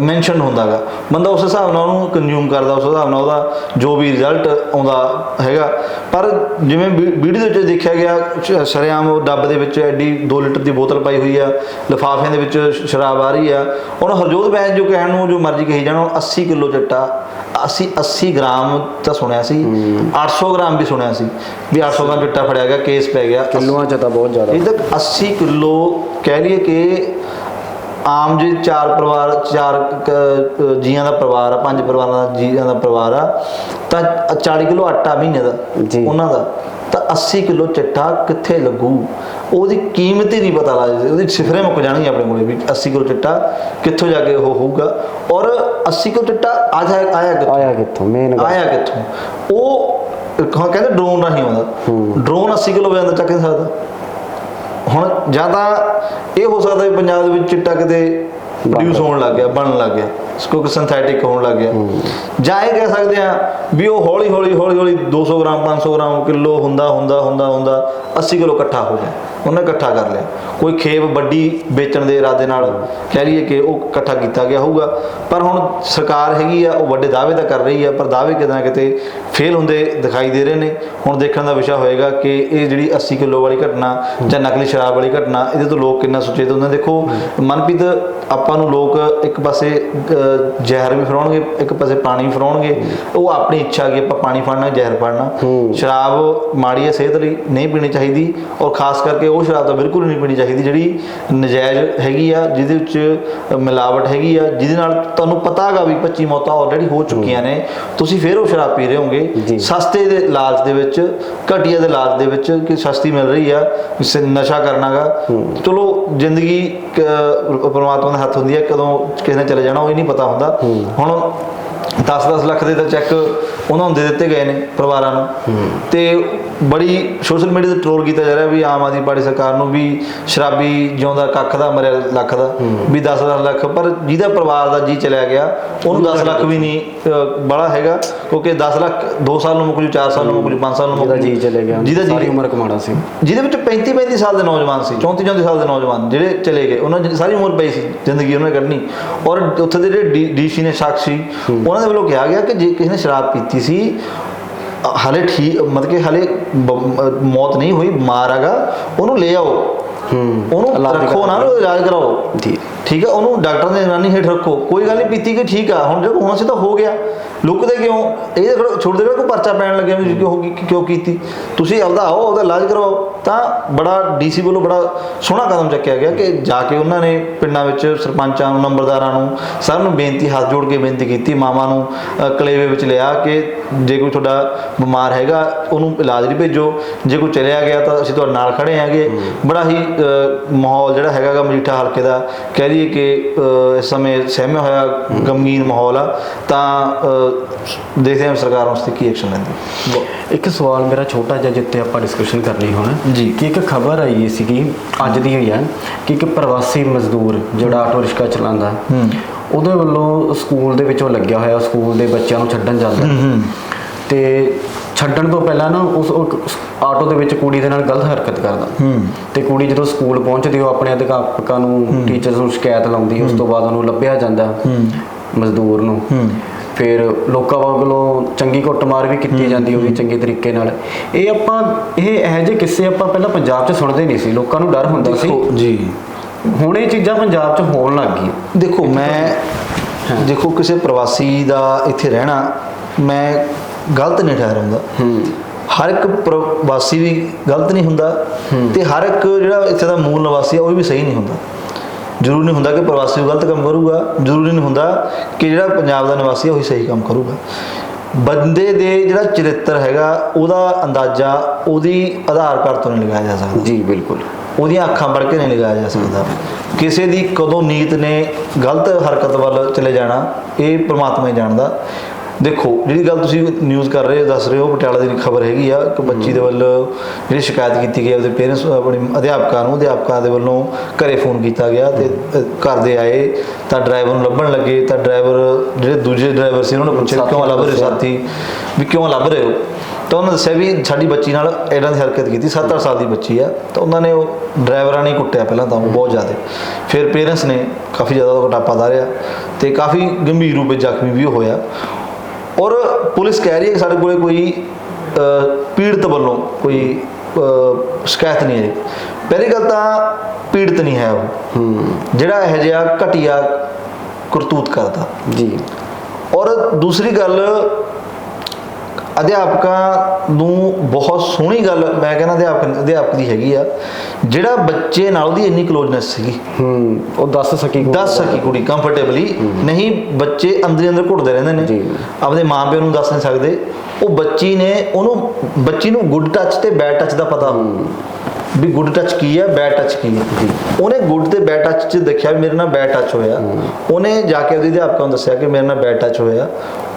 ਮੈਂਸ਼ਨ ਹੁੰਦਾਗਾ। ਬੰਦਾ ਉਸ ਹਿਸਾਬ ਨਾਲ ਉਹਨੂੰ ਕੰਜ਼ਿਊਮ ਕਰਦਾ, ਉਸ ਹਿਸਾਬ ਨਾਲ ਉਹਦਾ ਜੋ ਵੀ ਰਿਜ਼ਲਟ ਆਉਂਦਾ ਹੈਗਾ। ਪਰ ਜਿਵੇਂ ਵੀ- ਵੀਡੀਓ ਦੇ ਵਿੱਚ ਦੇਖਿਆ ਗਿਆ ਸ਼- ਸ਼ਰੇਆਮ ਉਹ ਡੱਬ ਦੇ ਵਿੱਚ ਐਡੀ 2 ਲੀਟਰ ਦੀ ਬੋਤਲ ਪਾਈ ਹੋਈ ਆ ਲਿਫਾਫਿਆਂ ਦੇ ਵਿੱਚ ਸ਼ਰਾਬ ਆ ਰਹੀ ਆ। ਹੁਣ ਹਰਜੋਤ ਬੈਂਸ ਜੋ ਕਹਿਣ ਨੂੰ ਜੋ ਮਰਜ਼ੀ ਕਹੀ ਜਾਣ ਉਹ 80 ਕਿਲੋ ਚਿੱਟਾ 80 80 ਗ੍ਰਾਮ ਤਾਂ ਸੁਣਿਆ ਸੀ। 800 ਗ੍ਰਾਮ ਵੀ ਸੁਣਿਆ ਸੀ ਵੀ 800 ਗ੍ਰਾਮ ਚਿੱਟਾ ਫੜਿਆ ਗਿਆ ਕੇਸ ਪੈ ਗਿਆ। ਕਿਲੋਆਂ ਚ ਤਾਂ ਬਹੁਤ ਜ਼ਿਆਦਾ। ਇਹ ਤੱਕ 80 ਕਿਲੋ ਕਹਿ ਲਈਏ ਕਿ ਆਮ ਜੀ ਚਾਰ ਪਰਿਵਾਰ ਚਾਰ ਜੀਆਂ ਦਾ ਪਰਿਵਾਰ ਆ ਪੰਜ ਪਰਿਵਾਰਾਂ ਦਾ ਜੀਆਂ ਦਾ ਪਰਿਵਾਰ ਆ ਤਾਂ 40 ਕਿਲੋ ਆਟਾ ਮਹੀਨੇ ਦਾ। ਉਹਨਾਂ ਦਾ। ਤਾਂ 80 ਕਿਲੋ ਚਿੱਟਾ ਕਿੱਥੇ ਲੱਗੂ? ਉਹਦੀ ਕੀਮਤ ਹੀ ਨਹੀਂ ਪਤਾ ਲੱਗਦੀ ਉਹਦੀ ਸਿਫਰੇ ਮੁੱਕ ਜਾਣਗੇ ਆਪਣੇ ਕੋਲੇ ਵੀ 80 ਕਿਲੋ ਚਿੱਟਾ ਕਿੱਥੋਂ ਜਾ ਕੇ ਉਹ ਹੋਊਗਾ। ਔਰ 80 ਕਿਲੋ ਚਿੱਟਾ ਅੱਜ ਆਇਆ ਆਇਆ ਕਿੱਥੋਂ? ਆਇਆ ਕਿੱਥੋਂ? ਮੇਨ ਆਇਆ ਕਿੱਥੋਂ? ਉਹ ਕਹਿੰਦੇ ਡਰੋਨ ਰਾਹੀਂ ਆਉਂਦਾ। ਡਰੋਨ 80 ਕਿਲੋ ਵਜਨ ਦਾ ਚੱਕ ਨਹੀਂ ਸਕਦਾ। ਹੁਣ ਜਾਂ ਤਾਂ ਇਹ ਹੋ ਸਕਦਾ ਵੀ ਪੰਜਾਬ ਦੇ ਵਿੱਚ ਚਿੱਟਾ ਕਿਤੇ ਪ੍ਰੋਡਿਊਸ ਹੋਣ ਲੱਗ ਗਿਆ ਬਣਨ ਲੱਗ ਗਿਆ। ਕਿਉਂਕਿ ਸਿੰਥੈਟਿਕ ਹੋਣ ਲੱਗ ਗਿਆ। ਜਾਂ ਇਹ ਕਹਿ ਸਕਦੇ ਆ ਵੀ ਉਹ ਹੌਲੀ ਹੌਲੀ ਹੌਲੀ ਹੌਲੀ 200 ਗ੍ਰਾਮ 500 ਗ੍ਰਾਮ ਕਿਲੋ ਹੁੰਦਾ ਹੁੰਦਾ ਹੁੰਦਾ ਹੁੰਦਾ 80 ਕਿਲੋ ਇਕੱਠਾ ਹੋ ਗਿਆ। ਉਹਨੇ ਇਕੱਠਾ ਕਰ ਲਿਆ। ਕੋਈ ਖੇਪ ਵੱਡੀ ਵੇਚਣ ਦੇ ਇਰਾਦੇ ਨਾਲ ਕਹਿ ਲਈਏ ਕਿ ਉਹ ਇਕੱਠਾ ਕੀਤਾ ਗਿਆ ਹੋਊਗਾ। ਪਰ ਹੁਣ ਸਰਕਾਰ ਹੈਗੀ ਆ, ਉਹ ਵੱਡੇ ਦਾਅਵੇ ਤਾਂ ਕਰ ਰਹੀ ਆ, ਪਰ ਦਾਅਵੇ ਕਿਤੇ ਨਾ ਕਿਤੇ ਫੇਲ ਹੁੰਦੇ ਦਿਖਾਈ ਦੇ ਰਹੇ ਨੇ। ਹੁਣ ਦੇਖਣ ਦਾ ਵਿਸ਼ਾ ਹੋਏਗਾ ਕਿ ਇਹ ਜਿਹੜੀ 80 ਕਿਲੋ ਵਾਲੀ ਘਟਨਾ ਜਾਂ ਨਕਲੀ ਸ਼ਰਾਬ ਵਾਲੀ ਘਟਨਾ, ਇਹਦੇ ਤੋਂ ਲੋਕ ਕਿੰਨਾ ਸੁਚੇਤ ਹੁੰਦੇ ਦੇਖੋ, ਮਨਪ੍ਰੀਤ, ਆਪਾਂ ਨੂੰ ਲੋਕ ਇੱਕ ਪਾਸੇ ਜ਼ਹਿਰ ਵੀ ਫਰਾਉਣਗੇ ਇੱਕ ਪਾਸੇ ਪਾਣੀ ਫਰਾਉਣਗੇ ਉਹ ਆਪਣੀ ਇੱਛਾ ਕਿ ਆਪਾਂ ਪਾਣੀ ਫੜਨਾ ਜ਼ਹਿਰ ਫੜਨਾ। ਸ਼ਰਾਬ ਮਾੜੀ ਹੈ ਸਿਹਤ ਲਈ ਨਹੀਂ ਪੀਣੀ ਚਾਹੀਦੀ ਔਰ ਖਾਸ ਕਰਕੇ ਉਹ ਸ਼ਰਾਬ ਤਾਂ ਬਿਲਕੁਲ ਨਹੀਂ ਪੀਣੀ ਚਾਹੀਦੀ ਜਿਹੜੀ ਨਜਾਇਜ਼ ਹੈਗੀ ਆ ਜਿਹਦੇ ਵਿੱਚ ਮਿਲਾਵਟ ਹੈਗੀ ਆ ਜਿਹਦੇ ਨਾਲ ਤੁਹਾਨੂੰ ਪਤਾ ਹੈਗਾ ਵੀ 25 ਮੌਤਾਂ ਆਲਰੇਡੀ ਹੋ ਚੁੱਕੀਆਂ ਨੇ। ਤੁਸੀਂ ਫਿਰ ਉਹ ਸ਼ਰਾਬ ਪੀ ਰਹੇ ਹੋਗੇ। ਸਸਤੇ ਦੇ ਲਾਲਚ ਦੇ ਵਿੱਚ ਘਟੀਆ ਦੇ ਲਾਲਚ ਦੇ ਵਿੱਚ ਕਿ ਸਸਤੀ ਮਿਲ ਰਹੀ ਆ ਇਸੇ ਨਸ਼ਾ ਕਰਨਾਗਾ। ਚਲੋ ਜ਼ਿੰਦਗੀ ਪ੍ਰਮਾਤਮਾ ਦੇ ਹੱਥ ਹੁੰਦੀ ਹੈ ਕਦੋਂ ਕਿਸੇ ਨੇ ਚਲੇ ਜਾਣਾ ਉਹ ਹੀ ਨਹੀਂ ਪਤਾ ਹੁੰਦਾ। ਹੁਣ 10-10 ਲੱਖ ਦੇ ਤਾਂ ਚੈੱਕ ਉਹਨਾਂ ਨੂੰ ਦੇ ਦਿੱਤੇ ਗਏ ਨੇ ਪਰਿਵਾਰਾਂ ਨੂੰ। ਤੇ ਬੜੀ ਸੋਸ਼ਲ ਮੀਡੀਆ ਤੇ ਟ੍ਰੋਲ ਕੀਤਾ ਜਾ ਰਿਹਾ ਵੀ ਆਮ ਆਦਮੀ ਪਾਰਟੀ ਸਰਕਾਰ ਨੂੰ ਵੀ ਸ਼ਰਾਬੀ ਜਿਉਂਦਾ ਕੱਖ ਦਾ ਮਰਿਆ ਲੱਖ ਦਾ ਵੀ 10-10 ਲੱਖ ਪਰ ਜਿਹਦਾ ਪਰਿਵਾਰ ਦਾ ਜੀ ਚਲਿਆ ਗਿਆ ਉਹਨੂੰ 10 ਲੱਖ ਵੀ ਨਹੀਂ ਬੜਾ ਹੈਗਾ ਕਿਉਂਕਿ 10 ਲੱਖ 2 ਸਾਲ ਨੂੰ ਮੁੱਕ ਜੂ 4 ਸਾਲ ਨੂੰ ਮੁੱਕ ਜੂ 5 ਸਾਲ ਨੂੰ ਮੁੱਕ ਜੂ ਜੀ ਚਲੇ ਗਿਆ ਜਿਹਦਾ ਸਾਰੀ ਜੀ ਉਮਰ ਕਮਾਣਾ ਸੀ। ਜਿਹਦੇ ਵਿੱਚ 35 35 ਸਾਲ ਦੇ ਨੌਜਵਾਨ ਸੀ 34 34 ਸਾਲ ਦੇ ਨੌਜਵਾਨ ਜਿਹੜੇ ਚਲੇ ਗਏ ਉਹਨਾਂ ਦੀ ਸਾਰੀ ਉਮਰ ਪਈ ਸੀ ਜ਼ਿੰਦਗੀ ਉਹਨਾਂ ਨੇ ਕੱਢਣੀ। ਔਰ ਉੱਥੇ ਦੇ ਜਿਹੜੇ ਡੀਸੀ ਨੇ ਸਾਕਸ਼ੀ ਉਹਨਾਂ ਦੇ ਵੱਲੋਂ ਕਿਹਾ ਗਿਆ ਕਿ ਜੇ ਕਿਸੇ ਨੇ ਸ਼ਰਾਬ ਪੀਤੀ ਸੀ ਹਲੇ ਠੀਕ ਮਤਲਬ ਕਿ ਹਲੇ ਮੌਤ ਨਹੀਂ ਹੋਈ ਮਾਰ ਹੈਗਾ ਉਹਨੂੰ ਲੈ ਆਓ। ਹੂੰ ਉਹਨੂੰ ਰੱਖੋ ਨਾ ਇਲਾਜ ਕਰਾਓ। ਜੀ। ਠੀਕ ਆ ਉਹਨੂੰ ਡਾਕਟਰ ਦੇ ਨਿਗਰਾਨੀ ਹੇਠ ਰੱਖੋ। ਕੋਈ ਗੱਲ ਨਹੀਂ ਪੀਤੀ ਕਿ ਠੀਕ ਆ। ਹੁਣ ਜੇ ਹੋਣਾ ਸੀ ਤਾਂ ਹੋ ਗਿਆ। ਲੁਕਦੇ ਕਿਉਂ? ਇਹ ਦੇਖੋ ਛੋੜਦੇ ਕਿਹੜਾ ਕੋਈ ਪਰਚਾ ਪੈਣ ਲੱਗਿਆ ਵੀ ਕਿਉਂ ਹੋ ਗਈ ਕਿਉਂ ਕੀਤੀ? ਤੁਸੀਂ ਆਪਦਾ ਆਓ ਉਹਦਾ ਇਲਾਜ ਕਰਵਾਓ। ਤਾਂ ਬੜਾ ਡੀਸੀ ਵੱਲੋਂ ਬੜਾ ਸੋਹਣਾ ਕਦਮ ਚੱਕਿਆ ਗਿਆ ਕਿ ਜਾ ਕੇ ਉਹਨਾਂ ਨੇ ਪਿੰਡਾਂ ਵਿੱਚ ਸਰਪੰਚਾਂ ਨੂੰ ਨੰਬਰਦਾਰਾਂ ਨੂੰ ਸਭ ਨੂੰ ਬੇਨਤੀ ਹੱਥ ਜੋੜ ਕੇ ਬੇਨਤੀ ਕੀਤੀ ਮਾਵਾਂ ਨੂੰ ਕਲੇਵੇ ਵਿੱਚ ਲਿਆ ਕਿ ਜੇ ਕੋਈ ਤੁਹਾਡਾ ਬਿਮਾਰ ਹੈਗਾ ਉਹਨੂੰ ਇਲਾਜ ਲਈ ਭੇਜੋ। ਜੇ ਕੋਈ ਚਲਿਆ ਗਿਆ ਤਾਂ ਅਸੀਂ ਤੁਹਾਡੇ ਨਾਲ ਖੜੇ ਹਾਂਗੇ। ਬੜਾ ਹੀ ਮਾਹੌਲ ਜਿਹੜਾ ਹੈਗਾ ਗਾ ਮਜੀਠਾ ਹਲਕੇ ਦਾ ਕਹਿ ਲਈਏ ਕਿ ਇਸ ਸਮੇਂ ਸਹਿਮਿਆ ਹੋਇਆ ਗਮਗੀਨ ਮਾਹੌਲ ਆ। ਤਾਂ ਦੇਖਦੇ ਹਾਂ ਸਰਕਾਰ ਉਸ ਤੇ ਕੀ ਐਕਸ਼ਨ ਲੈਂਦੀ ਇੱਕ ਸਵਾਲ ਮੇਰਾ ਛੋਟਾ ਜਿਹਾ ਜਿੱਤੇ ਆਪਾਂ ਡਿਸਕਸ਼ਨ ਕਰਨੀ ਹੁਣ। ਜੀ। ਕਿ ਇੱਕ ਖਬਰ ਆਈ ਸੀਗੀ ਅੱਜ ਦੀ ਹੋਈ ਹੈ ਕਿ ਇੱਕ ਪ੍ਰਵਾਸੀ ਮਜ਼ਦੂਰ ਜਿਹੜਾ ਆਟੋ ਰਿਕਸ਼ਾ ਚਲਾਉਂਦਾ ਹੂੰ। ਉਹਦੇ ਵੱਲੋਂ ਸਕੂਲ ਦੇ ਵਿੱਚੋਂ ਲੱਗਿਆ ਹੋਇਆ ਸਕੂਲ ਦੇ ਬੱਚਿਆਂ ਨੂੰ ਛੱਡਣ ਜਾਂਦਾ। ਤੇ ਛੱਡਣ ਤੋਂ ਪਹਿਲਾਂ ਨਾ ਉਸ ਆਟੋ ਦੇ ਵਿੱਚ ਕੁੜੀ ਦੇ ਨਾਲ ਗਲਤ ਹਰਕਤ ਕਰਦਾ। ਤੇ ਕੁੜੀ ਜਦੋਂ ਸਕੂਲ ਪਹੁੰਚਦੀ ਉਹ ਆਪਣੇ ਅਧਿਆਪਕਾਂ ਨੂੰ ਟੀਚਰਸ ਨੂੰ ਸ਼ਿਕਾਇਤ ਲਾਉਂਦੀ ਉਸ ਤੋਂ ਬਾਅਦ ਉਹਨੂੰ ਲੱਭਿਆ ਜਾਂਦਾ ਮਜ਼ਦੂਰ ਨੂੰ। ਫਿਰ ਲੋਕਾਂ ਵੱਲੋਂ ਚੰਗੀ ਕੁੱਟਮਾਰ ਵੀ ਕੀਤੀ ਜਾਂਦੀ ਹੋਗੀ ਚੰਗੇ ਤਰੀਕੇ ਨਾਲ। ਇਹ ਆਪਾਂ ਇਹ ਇਹੋ ਜਿਹੇ ਕਿੱਸੇ ਆਪਾਂ ਪਹਿਲਾਂ ਪੰਜਾਬ 'ਚ ਸੁਣਦੇ ਨਹੀਂ ਸੀ। ਲੋਕਾਂ ਨੂੰ ਡਰ ਹੁੰਦਾ ਸੀ। ਜੀ। ਹੁਣ ਇਹ ਚੀਜ਼ਾਂ ਪੰਜਾਬ 'ਚ ਹੋਣ ਲੱਗ ਗਈਆਂ। ਦੇਖੋ ਮੈਂ ਦੇਖੋ ਕਿਸੇ ਪ੍ਰਵਾਸੀ ਦਾ ਇੱਥੇ ਰਹਿਣਾ ਮੈਂ ਗਲਤ ਨਹੀਂ ਠਹਿਰਾਉਂਦਾ। ਹਰ ਇੱਕ ਪ੍ਰਵਾਸੀ ਵੀ ਗਲਤ ਨਹੀਂ ਹੁੰਦਾ ਤੇ ਹਰ ਇੱਕ ਜਿਹੜਾ ਇੱਥੇ ਦਾ ਮੂਲ ਨਿਵਾਸੀ ਆ ਉਹ ਵੀ ਸਹੀ ਨਹੀਂ ਹੁੰਦਾ। ਜ਼ਰੂਰੀ ਨਹੀਂ ਹੁੰਦਾ ਕਿ ਪ੍ਰਵਾਸੀ ਉਹ ਗਲਤ ਕੰਮ ਕਰੂਗਾ। ਜ਼ਰੂਰੀ ਨਹੀਂ ਹੁੰਦਾ ਕਿ ਜਿਹੜਾ ਪੰਜਾਬ ਦਾ ਨਿਵਾਸੀ ਆ ਉਹੀ ਸਹੀ ਕੰਮ ਕਰੂਗਾ। ਬੰਦੇ ਦੇ ਜਿਹੜਾ ਚਰਿੱਤਰ ਹੈਗਾ ਉਹਦਾ ਅੰਦਾਜ਼ਾ ਉਹਦੀ ਆਧਾਰ ਕਾਰਡ ਤੋਂ ਨਹੀਂ ਲਗਾਇਆ ਜਾ ਸਕਦਾ। ਜੀ ਬਿਲਕੁਲ। ਉਹਦੀਆਂ ਅੱਖਾਂ ਵੜ ਕੇ ਨਹੀਂ ਲਗਾਇਆ ਜਾ ਸਕਦਾ। ਕਿਸੇ ਦੀ ਕਦੋਂ ਨੀਤ ਨੇ ਗਲਤ ਹਰਕਤ ਵੱਲ ਚਲੇ ਜਾਣਾ ਇਹ ਪ੍ਰਮਾਤਮਾ ਹੀ ਜਾਣਦਾ। ਦੇਖੋ ਜਿਹੜੀ ਗੱਲ ਤੁਸੀਂ ਨਿਊਜ਼ ਕਰ ਰਹੇ ਹੋ ਦੱਸ ਰਹੇ ਹੋ ਪਟਿਆਲਾ ਦੀ ਖਬਰ ਹੈਗੀ ਆ ਕਿ ਬੱਚੀ ਦੇ ਵੱਲੋਂ ਜਿਹੜੀ ਸ਼ਿਕਾਇਤ ਕੀਤੀ ਗਈ ਉਹਦੇ ਪੇਰੈਂਟਸ ਆਪਣੀ ਅਧਿਆਪਕਾਂ ਨੂੰ ਅਧਿਆਪਕਾਂ ਦੇ ਵੱਲੋਂ ਘਰੇ ਫੋਨ ਕੀਤਾ ਗਿਆ ਤੇ ਘਰ ਦੇ ਆਏ ਤਾਂ ਡਰਾਈਵਰ ਨੂੰ ਲੱਭਣ ਲੱਗੇ ਤਾਂ ਡਰਾਈਵਰ ਜਿਹੜੇ ਦੂਜੇ ਡਰਾਈਵਰ ਸੀ ਉਹਨਾਂ ਨੇ ਪੁੱਛਿਆ ਕਿਉਂ ਲੱਭ ਰਹੇ ਸਾਥੀ? ਵੀ ਕਿਉਂ ਲੱਭ ਰਹੇ ਹੋ? ਤਾਂ ਉਹਨਾਂ ਦੱਸਿਆ ਵੀ ਸਾਡੀ ਬੱਚੀ ਨਾਲ ਇਹਨਾਂ ਦੀ ਹਰਕਤ ਕੀਤੀ 7-8 ਸਾਲ ਦੀ ਬੱਚੀ ਆ ਤਾਂ ਉਹਨਾਂ ਨੇ ਉਹ ਡਰਾਈਵਰਾਂ ਨੇ ਕੁੱਟਿਆ ਪਹਿਲਾਂ ਤਾਂ ਉਹ ਬਹੁਤ ਜ਼ਿਆਦਾ। ਫਿਰ ਪੇਰੈਂਟਸ ਨੇ ਕਾਫੀ ਜ਼ਿਆਦਾ ਉਹਦਾ ਘਟਾਪਾ ਧਾਰਿਆ ਤੇ ਕਾਫੀ ਗੰਭੀਰ ਰੂਪ ਵਿੱਚ ਜ਼ਖਮੀ ਵੀ ਹੋਇਆ। ਔਰ ਪੁਲਿਸ ਕਹਿ ਰਹੀ ਹੈ ਕਿ ਸਾਡੇ ਕੋਲੇ ਕੋਈ ਪੀੜਤ ਵੱਲੋਂ ਕੋਈ ਸ਼ਿਕਾਇਤ ਨਹੀਂ ਹੈ। ਪਹਿਲੀ ਗੱਲ ਤਾਂ ਪੀੜਤ ਨਹੀਂ ਹੈ ਉਹ। ਜਿਹੜਾ ਇਹੋ ਜਿਹਾ ਘਟੀਆ ਕਰਤੂਤ ਕਰਦਾ। ਜੀ। ਔਰ ਦੂਸਰੀ ਗੱਲ ਅਧਿਆਪਕਾਂ ਨੂੰ ਬਹੁਤ ਸੋਹਣੀ ਗੱਲ ਮੈਂ ਕਹਿੰਦਾ ਅਧਿਆਪਕ ਅਧਿਆਪਕ ਦੀ ਹੈਗੀ ਆ ਜਿਹੜਾ ਬੱਚੇ ਨਾਲ ਉਹਦੀ ਇੰਨੀ ਕਲੋਜ਼ਨੈਸ ਸੀਗੀ। ਹੂੰ ਉਹ ਦੱਸ ਸਕੀ। ਦੱਸ ਸਕੀ ਕੁੜੀ ਕੰਫਰਟੇਬਲੀ ਨਹੀਂ ਬੱਚੇ ਅੰਦਰ ਅੰਦਰ ਘੁੱਟਦੇ ਰਹਿੰਦੇ ਨੇ। ਜੀ। ਆਪਦੇ ਮਾਪਿਆਂ ਨੂੰ ਦੱਸ ਨਹੀਂ ਸਕਦੇ। ਉਹ ਬੱਚੀ ਨੇ ਉਹਨੂੰ ਬੱਚੀ ਨੂੰ ਗੁੱਡ ਟੱਚ ਤੇ ਬੈਡ ਟੱਚ ਦਾ ਪਤਾ। ਵੀ ਗੁੱਡ ਟੱਚ ਕੀ ਹੈ ਬੈਡ ਟੱਚ ਕੀ ਹੈ? ਉਹਨੇ ਗੁੱਡ ਤੇ ਬੈਡ ਟੱਚ ਚ ਦੇਖਿਆ ਮੇਰੇ ਨਾਲ ਬੈਡ ਟੱਚ ਹੋਇਆ। ਉਹਨੇ ਜਾ ਕੇ ਉਹਦੇ ਅਧਿਆਪਕਾਂ ਨੂੰ ਦੱਸਿਆ ਕਿ ਮੇਰੇ ਨਾਲ ਬੈਡ ਟੱਚ ਹੋਇਆ।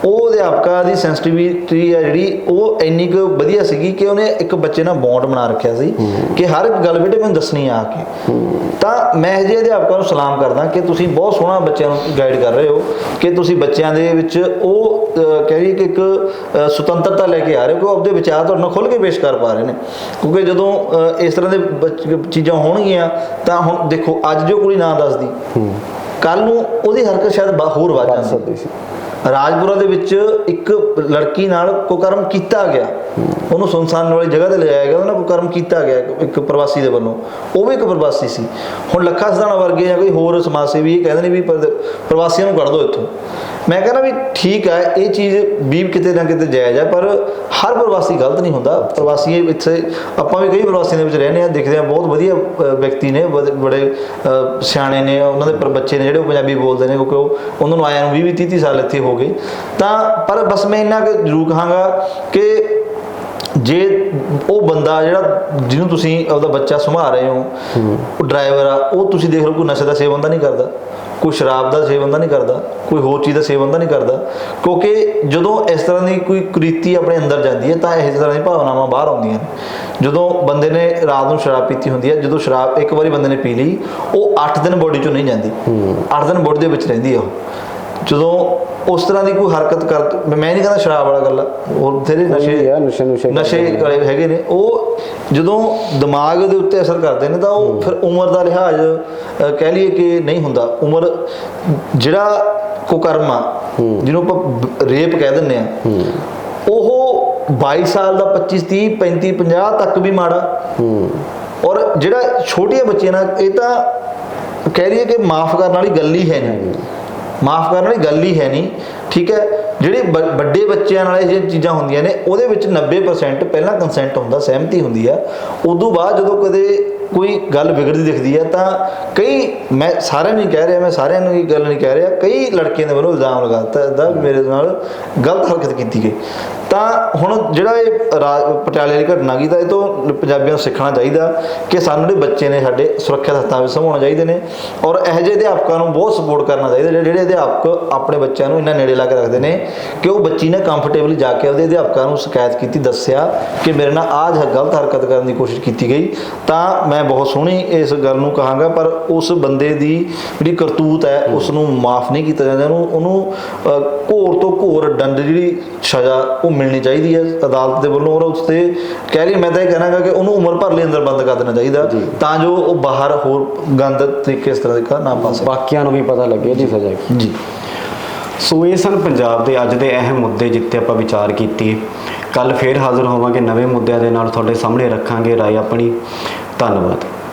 ਉਹ ਅਧਿਆਪਕਾ ਦੀ ਸੈਂਸਿਟੀਵਿਟੀ ਹੈ ਜਿਹੜੀ ਉਹ ਇੰਨੀ ਕੁ ਵਧੀਆ ਸੀਗੀ ਕਿ ਉਹਨੇ ਇੱਕ ਬੱਚੇ ਨਾਲ ਬੌਂਡ ਬਣਾ ਰੱਖਿਆ ਸੀ ਕਿ ਹਰ ਇੱਕ ਗੱਲ ਬੇਟੇ ਮੈਨੂੰ ਦੱਸਣੀ ਆ ਕੇ। ਤਾਂ ਮੈਂ ਜਿਹੇ ਅਧਿਆਪਕਾਂ ਨੂੰ ਸਲਾਮ ਕਰਦਾ ਕਿ ਤੁਸੀਂ ਬਹੁਤ ਸੋਹਣਾ ਬੱਚਿਆਂ ਨੂੰ ਗਾਈਡ ਕਰ ਰਹੇ ਹੋ ਕਿ ਤੁਸੀਂ ਬੱਚਿਆਂ ਦੇ ਵਿੱਚ ਉਹ ਕਹਿ ਲਈਏ ਕਿ ਇੱਕ ਸੁਤੰਤਰਤਾ ਲੈ ਕੇ ਆ ਰਹੇ ਹੋ ਕਿ ਉਹ ਆਪਦੇ ਵਿਚਾਰ ਤੁਹਾਡੇ ਨਾਲ ਖੁੱਲ੍ਹ ਕੇ ਪੇਸ਼ ਕਰ ਪਾ ਰਹੇ ਨੇ। ਕਿਉਂਕਿ ਜਦੋਂ ਇਸ ਤਰ੍ਹਾਂ ਦੇ ਚੀਜ਼ਾਂ ਹੋਣਗੀਆਂ ਤਾਂ ਹੁਣ ਦੇਖੋ ਅੱਜ ਜੋ ਕੁੜੀ ਨਾ ਦੱਸਦੀ ਕੱਲ ਨੂੰ ਉਹਦੀ ਹਰਕਤ ਸ਼ਾਇਦ ਹੋਰ ਵੱਧ ਜਾਂਦੀ। ਸਕਦੀ ਸੀ। ਰਾਜਪੁਰਾ ਦੇ ਵਿੱਚ ਇੱਕ ਲੜਕੀ ਨਾਲ ਕੁਕਰਮ ਕੀਤਾ ਗਿਆ। ਉਹਨੂੰ ਸੁਨਸਾਨ ਵਾਲੀ ਜਗ੍ਹਾ ਤੇ ਲਿਜਾਇਆ ਗਿਆ ਉਹਨਾਂ ਨਾਲ ਕੁਕਰਮ ਕੀਤਾ ਗਿਆ ਇੱਕ- ਪ੍ਰਵਾਸੀ ਦੇ ਵੱਲੋਂ। ਉਹ ਵੀ ਇੱਕ ਪ੍ਰਵਾਸੀ ਸੀ। ਹੁਣ ਲੱਖਾ ਸਦਾਣਾ ਵਰਗੇ ਜਾਂ ਕੋਈ ਹੋਰ ਸਮਾਜ ਸੇਵੀ ਇਹ ਕਹਿੰਦੇ ਨੇ ਵੀ ਪਰ- ਪ੍ਰਵਾਸੀਆਂ ਨੂੰ ਕੱਢ ਦਿਓ ਇੱਥੋਂ। ਮੈਂ ਕਹਿੰਦਾ ਵੀ ਠੀਕ ਹੈ ਇਹ ਚੀਜ਼ ਵੀ ਕਿਤੇ ਨਾ ਕਿਤੇ ਜਾਇਜ਼ ਹੈ ਪਰ ਹਰ ਪ੍ਰਵਾਸੀ ਗਲਤ ਨਹੀਂ ਹੁੰਦਾ। ਪ੍ਰਵਾਸੀ ਇੱਥੇ ਆਪਾਂ ਵੀ ਕਈ ਪ੍ਰਵਾਸੀਆਂ ਦੇ ਵਿੱਚ ਰਹਿੰਦੇ ਆ ਦੇਖਦੇ ਆ ਬਹੁਤ ਵਧੀਆ ਵਿਅਕਤੀ ਨੇ ਬੜੇ ਬੜੇ, ਸਿਆਣੇ ਨੇ ਉਹਨਾਂ ਦੇ ਪਰ ਬੱਚੇ ਨੇ ਜਿਹੜੇ ਉਹ ਪੰਜਾਬੀ ਬੋਲਦੇ ਨੇ ਕਿਉਂਕਿ ਉਹ ਉਹਨਾਂ ਨੂੰ ਆਇਆਂ ਨੂੰ 20 30 ਸਾਲ ਇੱਥੇ ਹੋ ਗਏ ਤਾਂ ਪਰ ਬਸ ਮੈਂ ਇੰਨਾ ਕੁ ਜ਼ਰੂਰ ਕਹਾਂਗਾ ਕਿ ਜੇ ਉਹ ਬੰਦਾ ਜਿਹੜਾ ਜਿਹਨੂੰ ਤੁਸੀਂ ਆਪਦਾ ਬੱਚਾ ਸੰਭਾਲ ਰਹੇ ਹੋ ਉਹ ਡਰਾਈਵਰ ਆ ਉਹ ਤੁਸੀਂ ਦੇਖ ਲਓ ਕੋਈ ਨਸ਼ੇ ਦਾ ਸੇਵਨ ਤਾਂ ਨਹੀਂ ਕਰਦਾ ਕੋਈ ਸ਼ਰਾਬ ਦਾ ਸੇਵਨ ਤਾਂ ਨਹੀਂ ਕਰਦਾ ਕੋਈ ਹੋਰ ਚੀਜ਼ ਦਾ ਸੇਵਨ ਤਾਂ ਨਹੀਂ ਕਰਦਾ ਕਿਉਂਕਿ ਜਦੋਂ ਇਸ ਤਰ੍ਹਾਂ ਦੀ ਕੋਈ ਕੁਰੀਤੀ ਆਪਣੇ ਅੰਦਰ ਜਾਂਦੀ ਹੈ ਤਾਂ ਇਸ ਤਰ੍ਹਾਂ ਦੀ ਭਾਵਨਾਵਾਂ ਬਾਹਰ ਆਉਂਦੀਆਂ ਨੇ। ਜਦੋਂ ਬੰਦੇ ਨੇ ਰਾਤ ਨੂੰ ਸ਼ਰਾਬ ਪੀਤੀ ਹੁੰਦੀ ਹੈ ਜਦੋਂ ਸ਼ਰਾਬ ਇੱਕ ਵਾਰੀ ਬੰਦੇ ਨੇ ਪੀ ਲਈ ਉਹ 8 ਦਿਨ ਬੋਡੀ ਚੋਂ ਨਹੀਂ ਜਾਂਦੀ। 8 ਦਿਨ ਬੋਡੀ ਦੇ ਵਿੱਚ ਰਹਿੰਦੀ ਹੈ ਉਹ। ਜਦੋਂ ਉਸ ਤਰ੍ਹਾਂ ਦੀ ਕੋਈ ਹਰਕਤ ਕਰ ਮੈਂ ਨਹੀਂ ਕਹਿੰਦਾ ਸ਼ਰਾਬ ਵਾਲਾ ਗੱਲ ਹੋਰ ਬਥੇਰੇ ਨਸ਼ੇ ਆ ਨਸ਼ੇ ਨੁਸ਼ੇ ਨਸ਼ੇ ਵਾਲੇ ਹੈਗੇ ਨੇ। ਉਹ ਜਦੋਂ ਦਿਮਾਗ ਦੇ ਉੱਤੇ ਅਸਰ ਕਰਦੇ ਨੇ ਤਾਂ ਉਹ ਫਿਰ ਉਮਰ ਦਾ ਲਿਹਾਜ਼ ਕਹਿ ਲਈਏ ਕਿ ਨਹੀਂ ਹੁੰਦਾ। ਉਮਰ ਜਿਹੜਾ ਕੁਕਰਮ ਜਿਹਨੂੰ ਆਪਾਂ ਰੇਪ ਕਹਿ ਦਿੰਦੇ ਆ ਉਹ 22 ਸਾਲ ਦਾ 25 30 35 50 ਤੱਕ ਵੀ ਮਾੜਾ। ਔਰ ਜਿਹੜਾ ਛੋਟੀਆਂ ਬੱਚੀਆਂ ਨਾਲ ਇਹ ਤਾਂ ਕਹਿ ਰਹੀ ਹੈ ਕਿ ਮਾਫ ਕਰਨ ਵਾਲੀ ਗੱਲ ਹੀ ਹੈ ਨਹੀਂ। ਮਾਫ ਕਰਨ ਵਾਲੀ ਗੱਲ ਹੀ ਹੈ ਨਹੀਂ, ਠੀਕ ਹੈ? ਜਿਹੜੇ ਬ- ਵੱਡੇ ਬੱਚਿਆਂ ਨਾਲ ਇਹ ਚੀਜ਼ਾਂ ਹੁੰਦੀਆਂ ਨੇ, ਉਹਦੇ ਵਿੱਚ 90% ਪਹਿਲਾਂ ਕੰਸੈਂਟ ਹੁੰਦਾ, ਸਹਿਮਤੀ ਹੁੰਦੀ ਆ। ਉਦੋਂ ਬਾਅਦ ਜਦੋਂ ਕਦੇ ਕੋਈ ਗੱਲ ਵਿਗੜਦੀ ਦਿਖਦੀ ਹੈ ਤਾਂ ਕਈ ਮੈਂ ਸਾਰਿਆਂ ਨੂੰ ਕਹਿ ਰਿਹਾ, ਮੈਂ ਸਾਰਿਆਂ ਨੂੰ ਇਹ ਗੱਲ ਨਹੀਂ ਕਹਿ ਰਿਹਾ, ਕਈ ਲੜਕੀਆਂ ਦੇ ਵੱਲੋਂ ਇਲਜ਼ਾਮ ਲਗਾਤਾ ਦਾ ਮੇਰੇ ਨਾਲ ਗਲਤ ਹਰਕਤ ਕੀਤੀ ਗਈ। ਤਾਂ ਹੁਣ ਜਿਹੜਾ ਇਹ ਰਾ- ਪਟਿਆਲੇ ਵਾਲੀ ਘਟਨਾ ਗਈ ਤਾਂ ਇਹ ਤੋਂ ਪੰਜਾਬੀਆਂ ਨੂੰ ਸਿੱਖਣਾ ਚਾਹੀਦਾ ਕਿ ਸਾਨੂੰ ਜਿਹੜੇ ਬੱਚੇ ਨੇ ਸਾਡੇ ਸੁਰੱਖਿਅਤ ਹੱਥਾਂ ਵਿੱਚ ਸੰਭਾਉਣੇ ਚਾਹੀਦੇ ਨੇ ਔਰ ਇਹੋ ਜਿਹੇ ਅਧਿਆਪਕਾਂ ਨੂੰ ਬਹੁਤ ਸਪੋਰਟ ਕਰਨਾ ਚਾਹੀਦਾ, ਜਿਹੜੇ- ਜਿਹੜੇ ਅਧਿਆਪਕ ਆਪਣੇ ਬੱਚਿਆਂ ਨੂੰ ਇੰਨਾ ਨੇੜੇ ਲਾ ਕੇ ਰੱਖਦੇ ਨੇ ਕਿ ਉਹ ਬੱਚੀ ਨੇ ਕੰਫਰਟੇਬਲੀ ਜਾ ਕੇ ਉਹਦੇ ਅਧਿਆਪਕਾਂ ਨੂੰ ਸ਼ਿਕਾਇਤ ਕੀਤੀ, ਦੱਸਿਆ ਕਿ ਮੇਰੇ ਨਾਲ ਆਹ ਜ- ਗਲਤ ਹਰਕਤ ਕਰਨ ਦੀ ਕੋਸ਼ਿਸ਼ ਕੀਤੀ ਗਈ। ਤਾਂ ਮੈਂ ਬਹੁਤ ਸੋਹਣੀ ਇਸ ਗੱਲ ਨੂੰ ਕਹਾਂਗਾ ਪਰ ਉਸ ਬੰਦੇ ਦੀ ਜਿਹੜੀ ਕਰਤੂਤ ਹੈ ਉਸ ਨੂੰ ਮਾਫ ਨਹੀਂ ਕੀਤਾ ਜਾਂਦਾ। ਉਹਨੂੰ ਉਹਨੂੰ ਘੋਰ ਤੋਂ ਘੋਰ ਦੰਡ ਜਿਹੜੀ ਸਜ਼ਾ ਉਹ ਮਿਲਣੀ ਚਾਹੀਦੀ ਹੈ ਅਦਾਲਤ ਦੇ ਵੱਲੋਂ। ਔਰ ਉਸ ਤੇ ਕਹਿ ਰਹੀ ਮੈਂ ਤਾਂ ਇਹ ਕਹਿਣਾਗਾ ਕਿ ਉਹਨੂੰ ਉਮਰ ਭਰ ਲਈ ਅੰਦਰ ਬੰਦ ਕਰ ਦੇਣਾ ਚਾਹੀਦਾ ਤਾਂ ਜੋ ਉਹ ਬਾਹਰ ਹੋਰ ਗੰਦ ਤਰੀਕੇ ਇਸ ਤਰ੍ਹਾਂ ਦਾ ਨਾ ਪਾ ਸਕੇ। ਬਾਕੀਆਂ ਨੂੰ ਵੀ ਪਤਾ ਲੱਗੇ ਇਹਦੀ ਸਜ਼ਾ। ਕੀ। ਜੀ। ਸੋ ਇਹ ਸਨ ਪੰਜਾਬ ਦੇ ਅੱਜ ਦੇ ਅਹਿਮ ਮੁੱਦੇ ਜਿੱਤੇ ਆਪਾਂ ਵਿਚਾਰ ਕੀਤੀ। ਕੱਲ ਫੇਰ ਹਾਜ਼ਰ ਹੋਵਾਂਗੇ ਨਵੇਂ ਮੁੱਦਿਆਂ ਦੇ ਨਾਲ। ਤੁਹਾਡੇ ਸਾਹਮਣੇ ਰੱਖਾਂਗੇ ਰਾਏ ਆਪਣੀ। ਧੰਨਵਾਦ।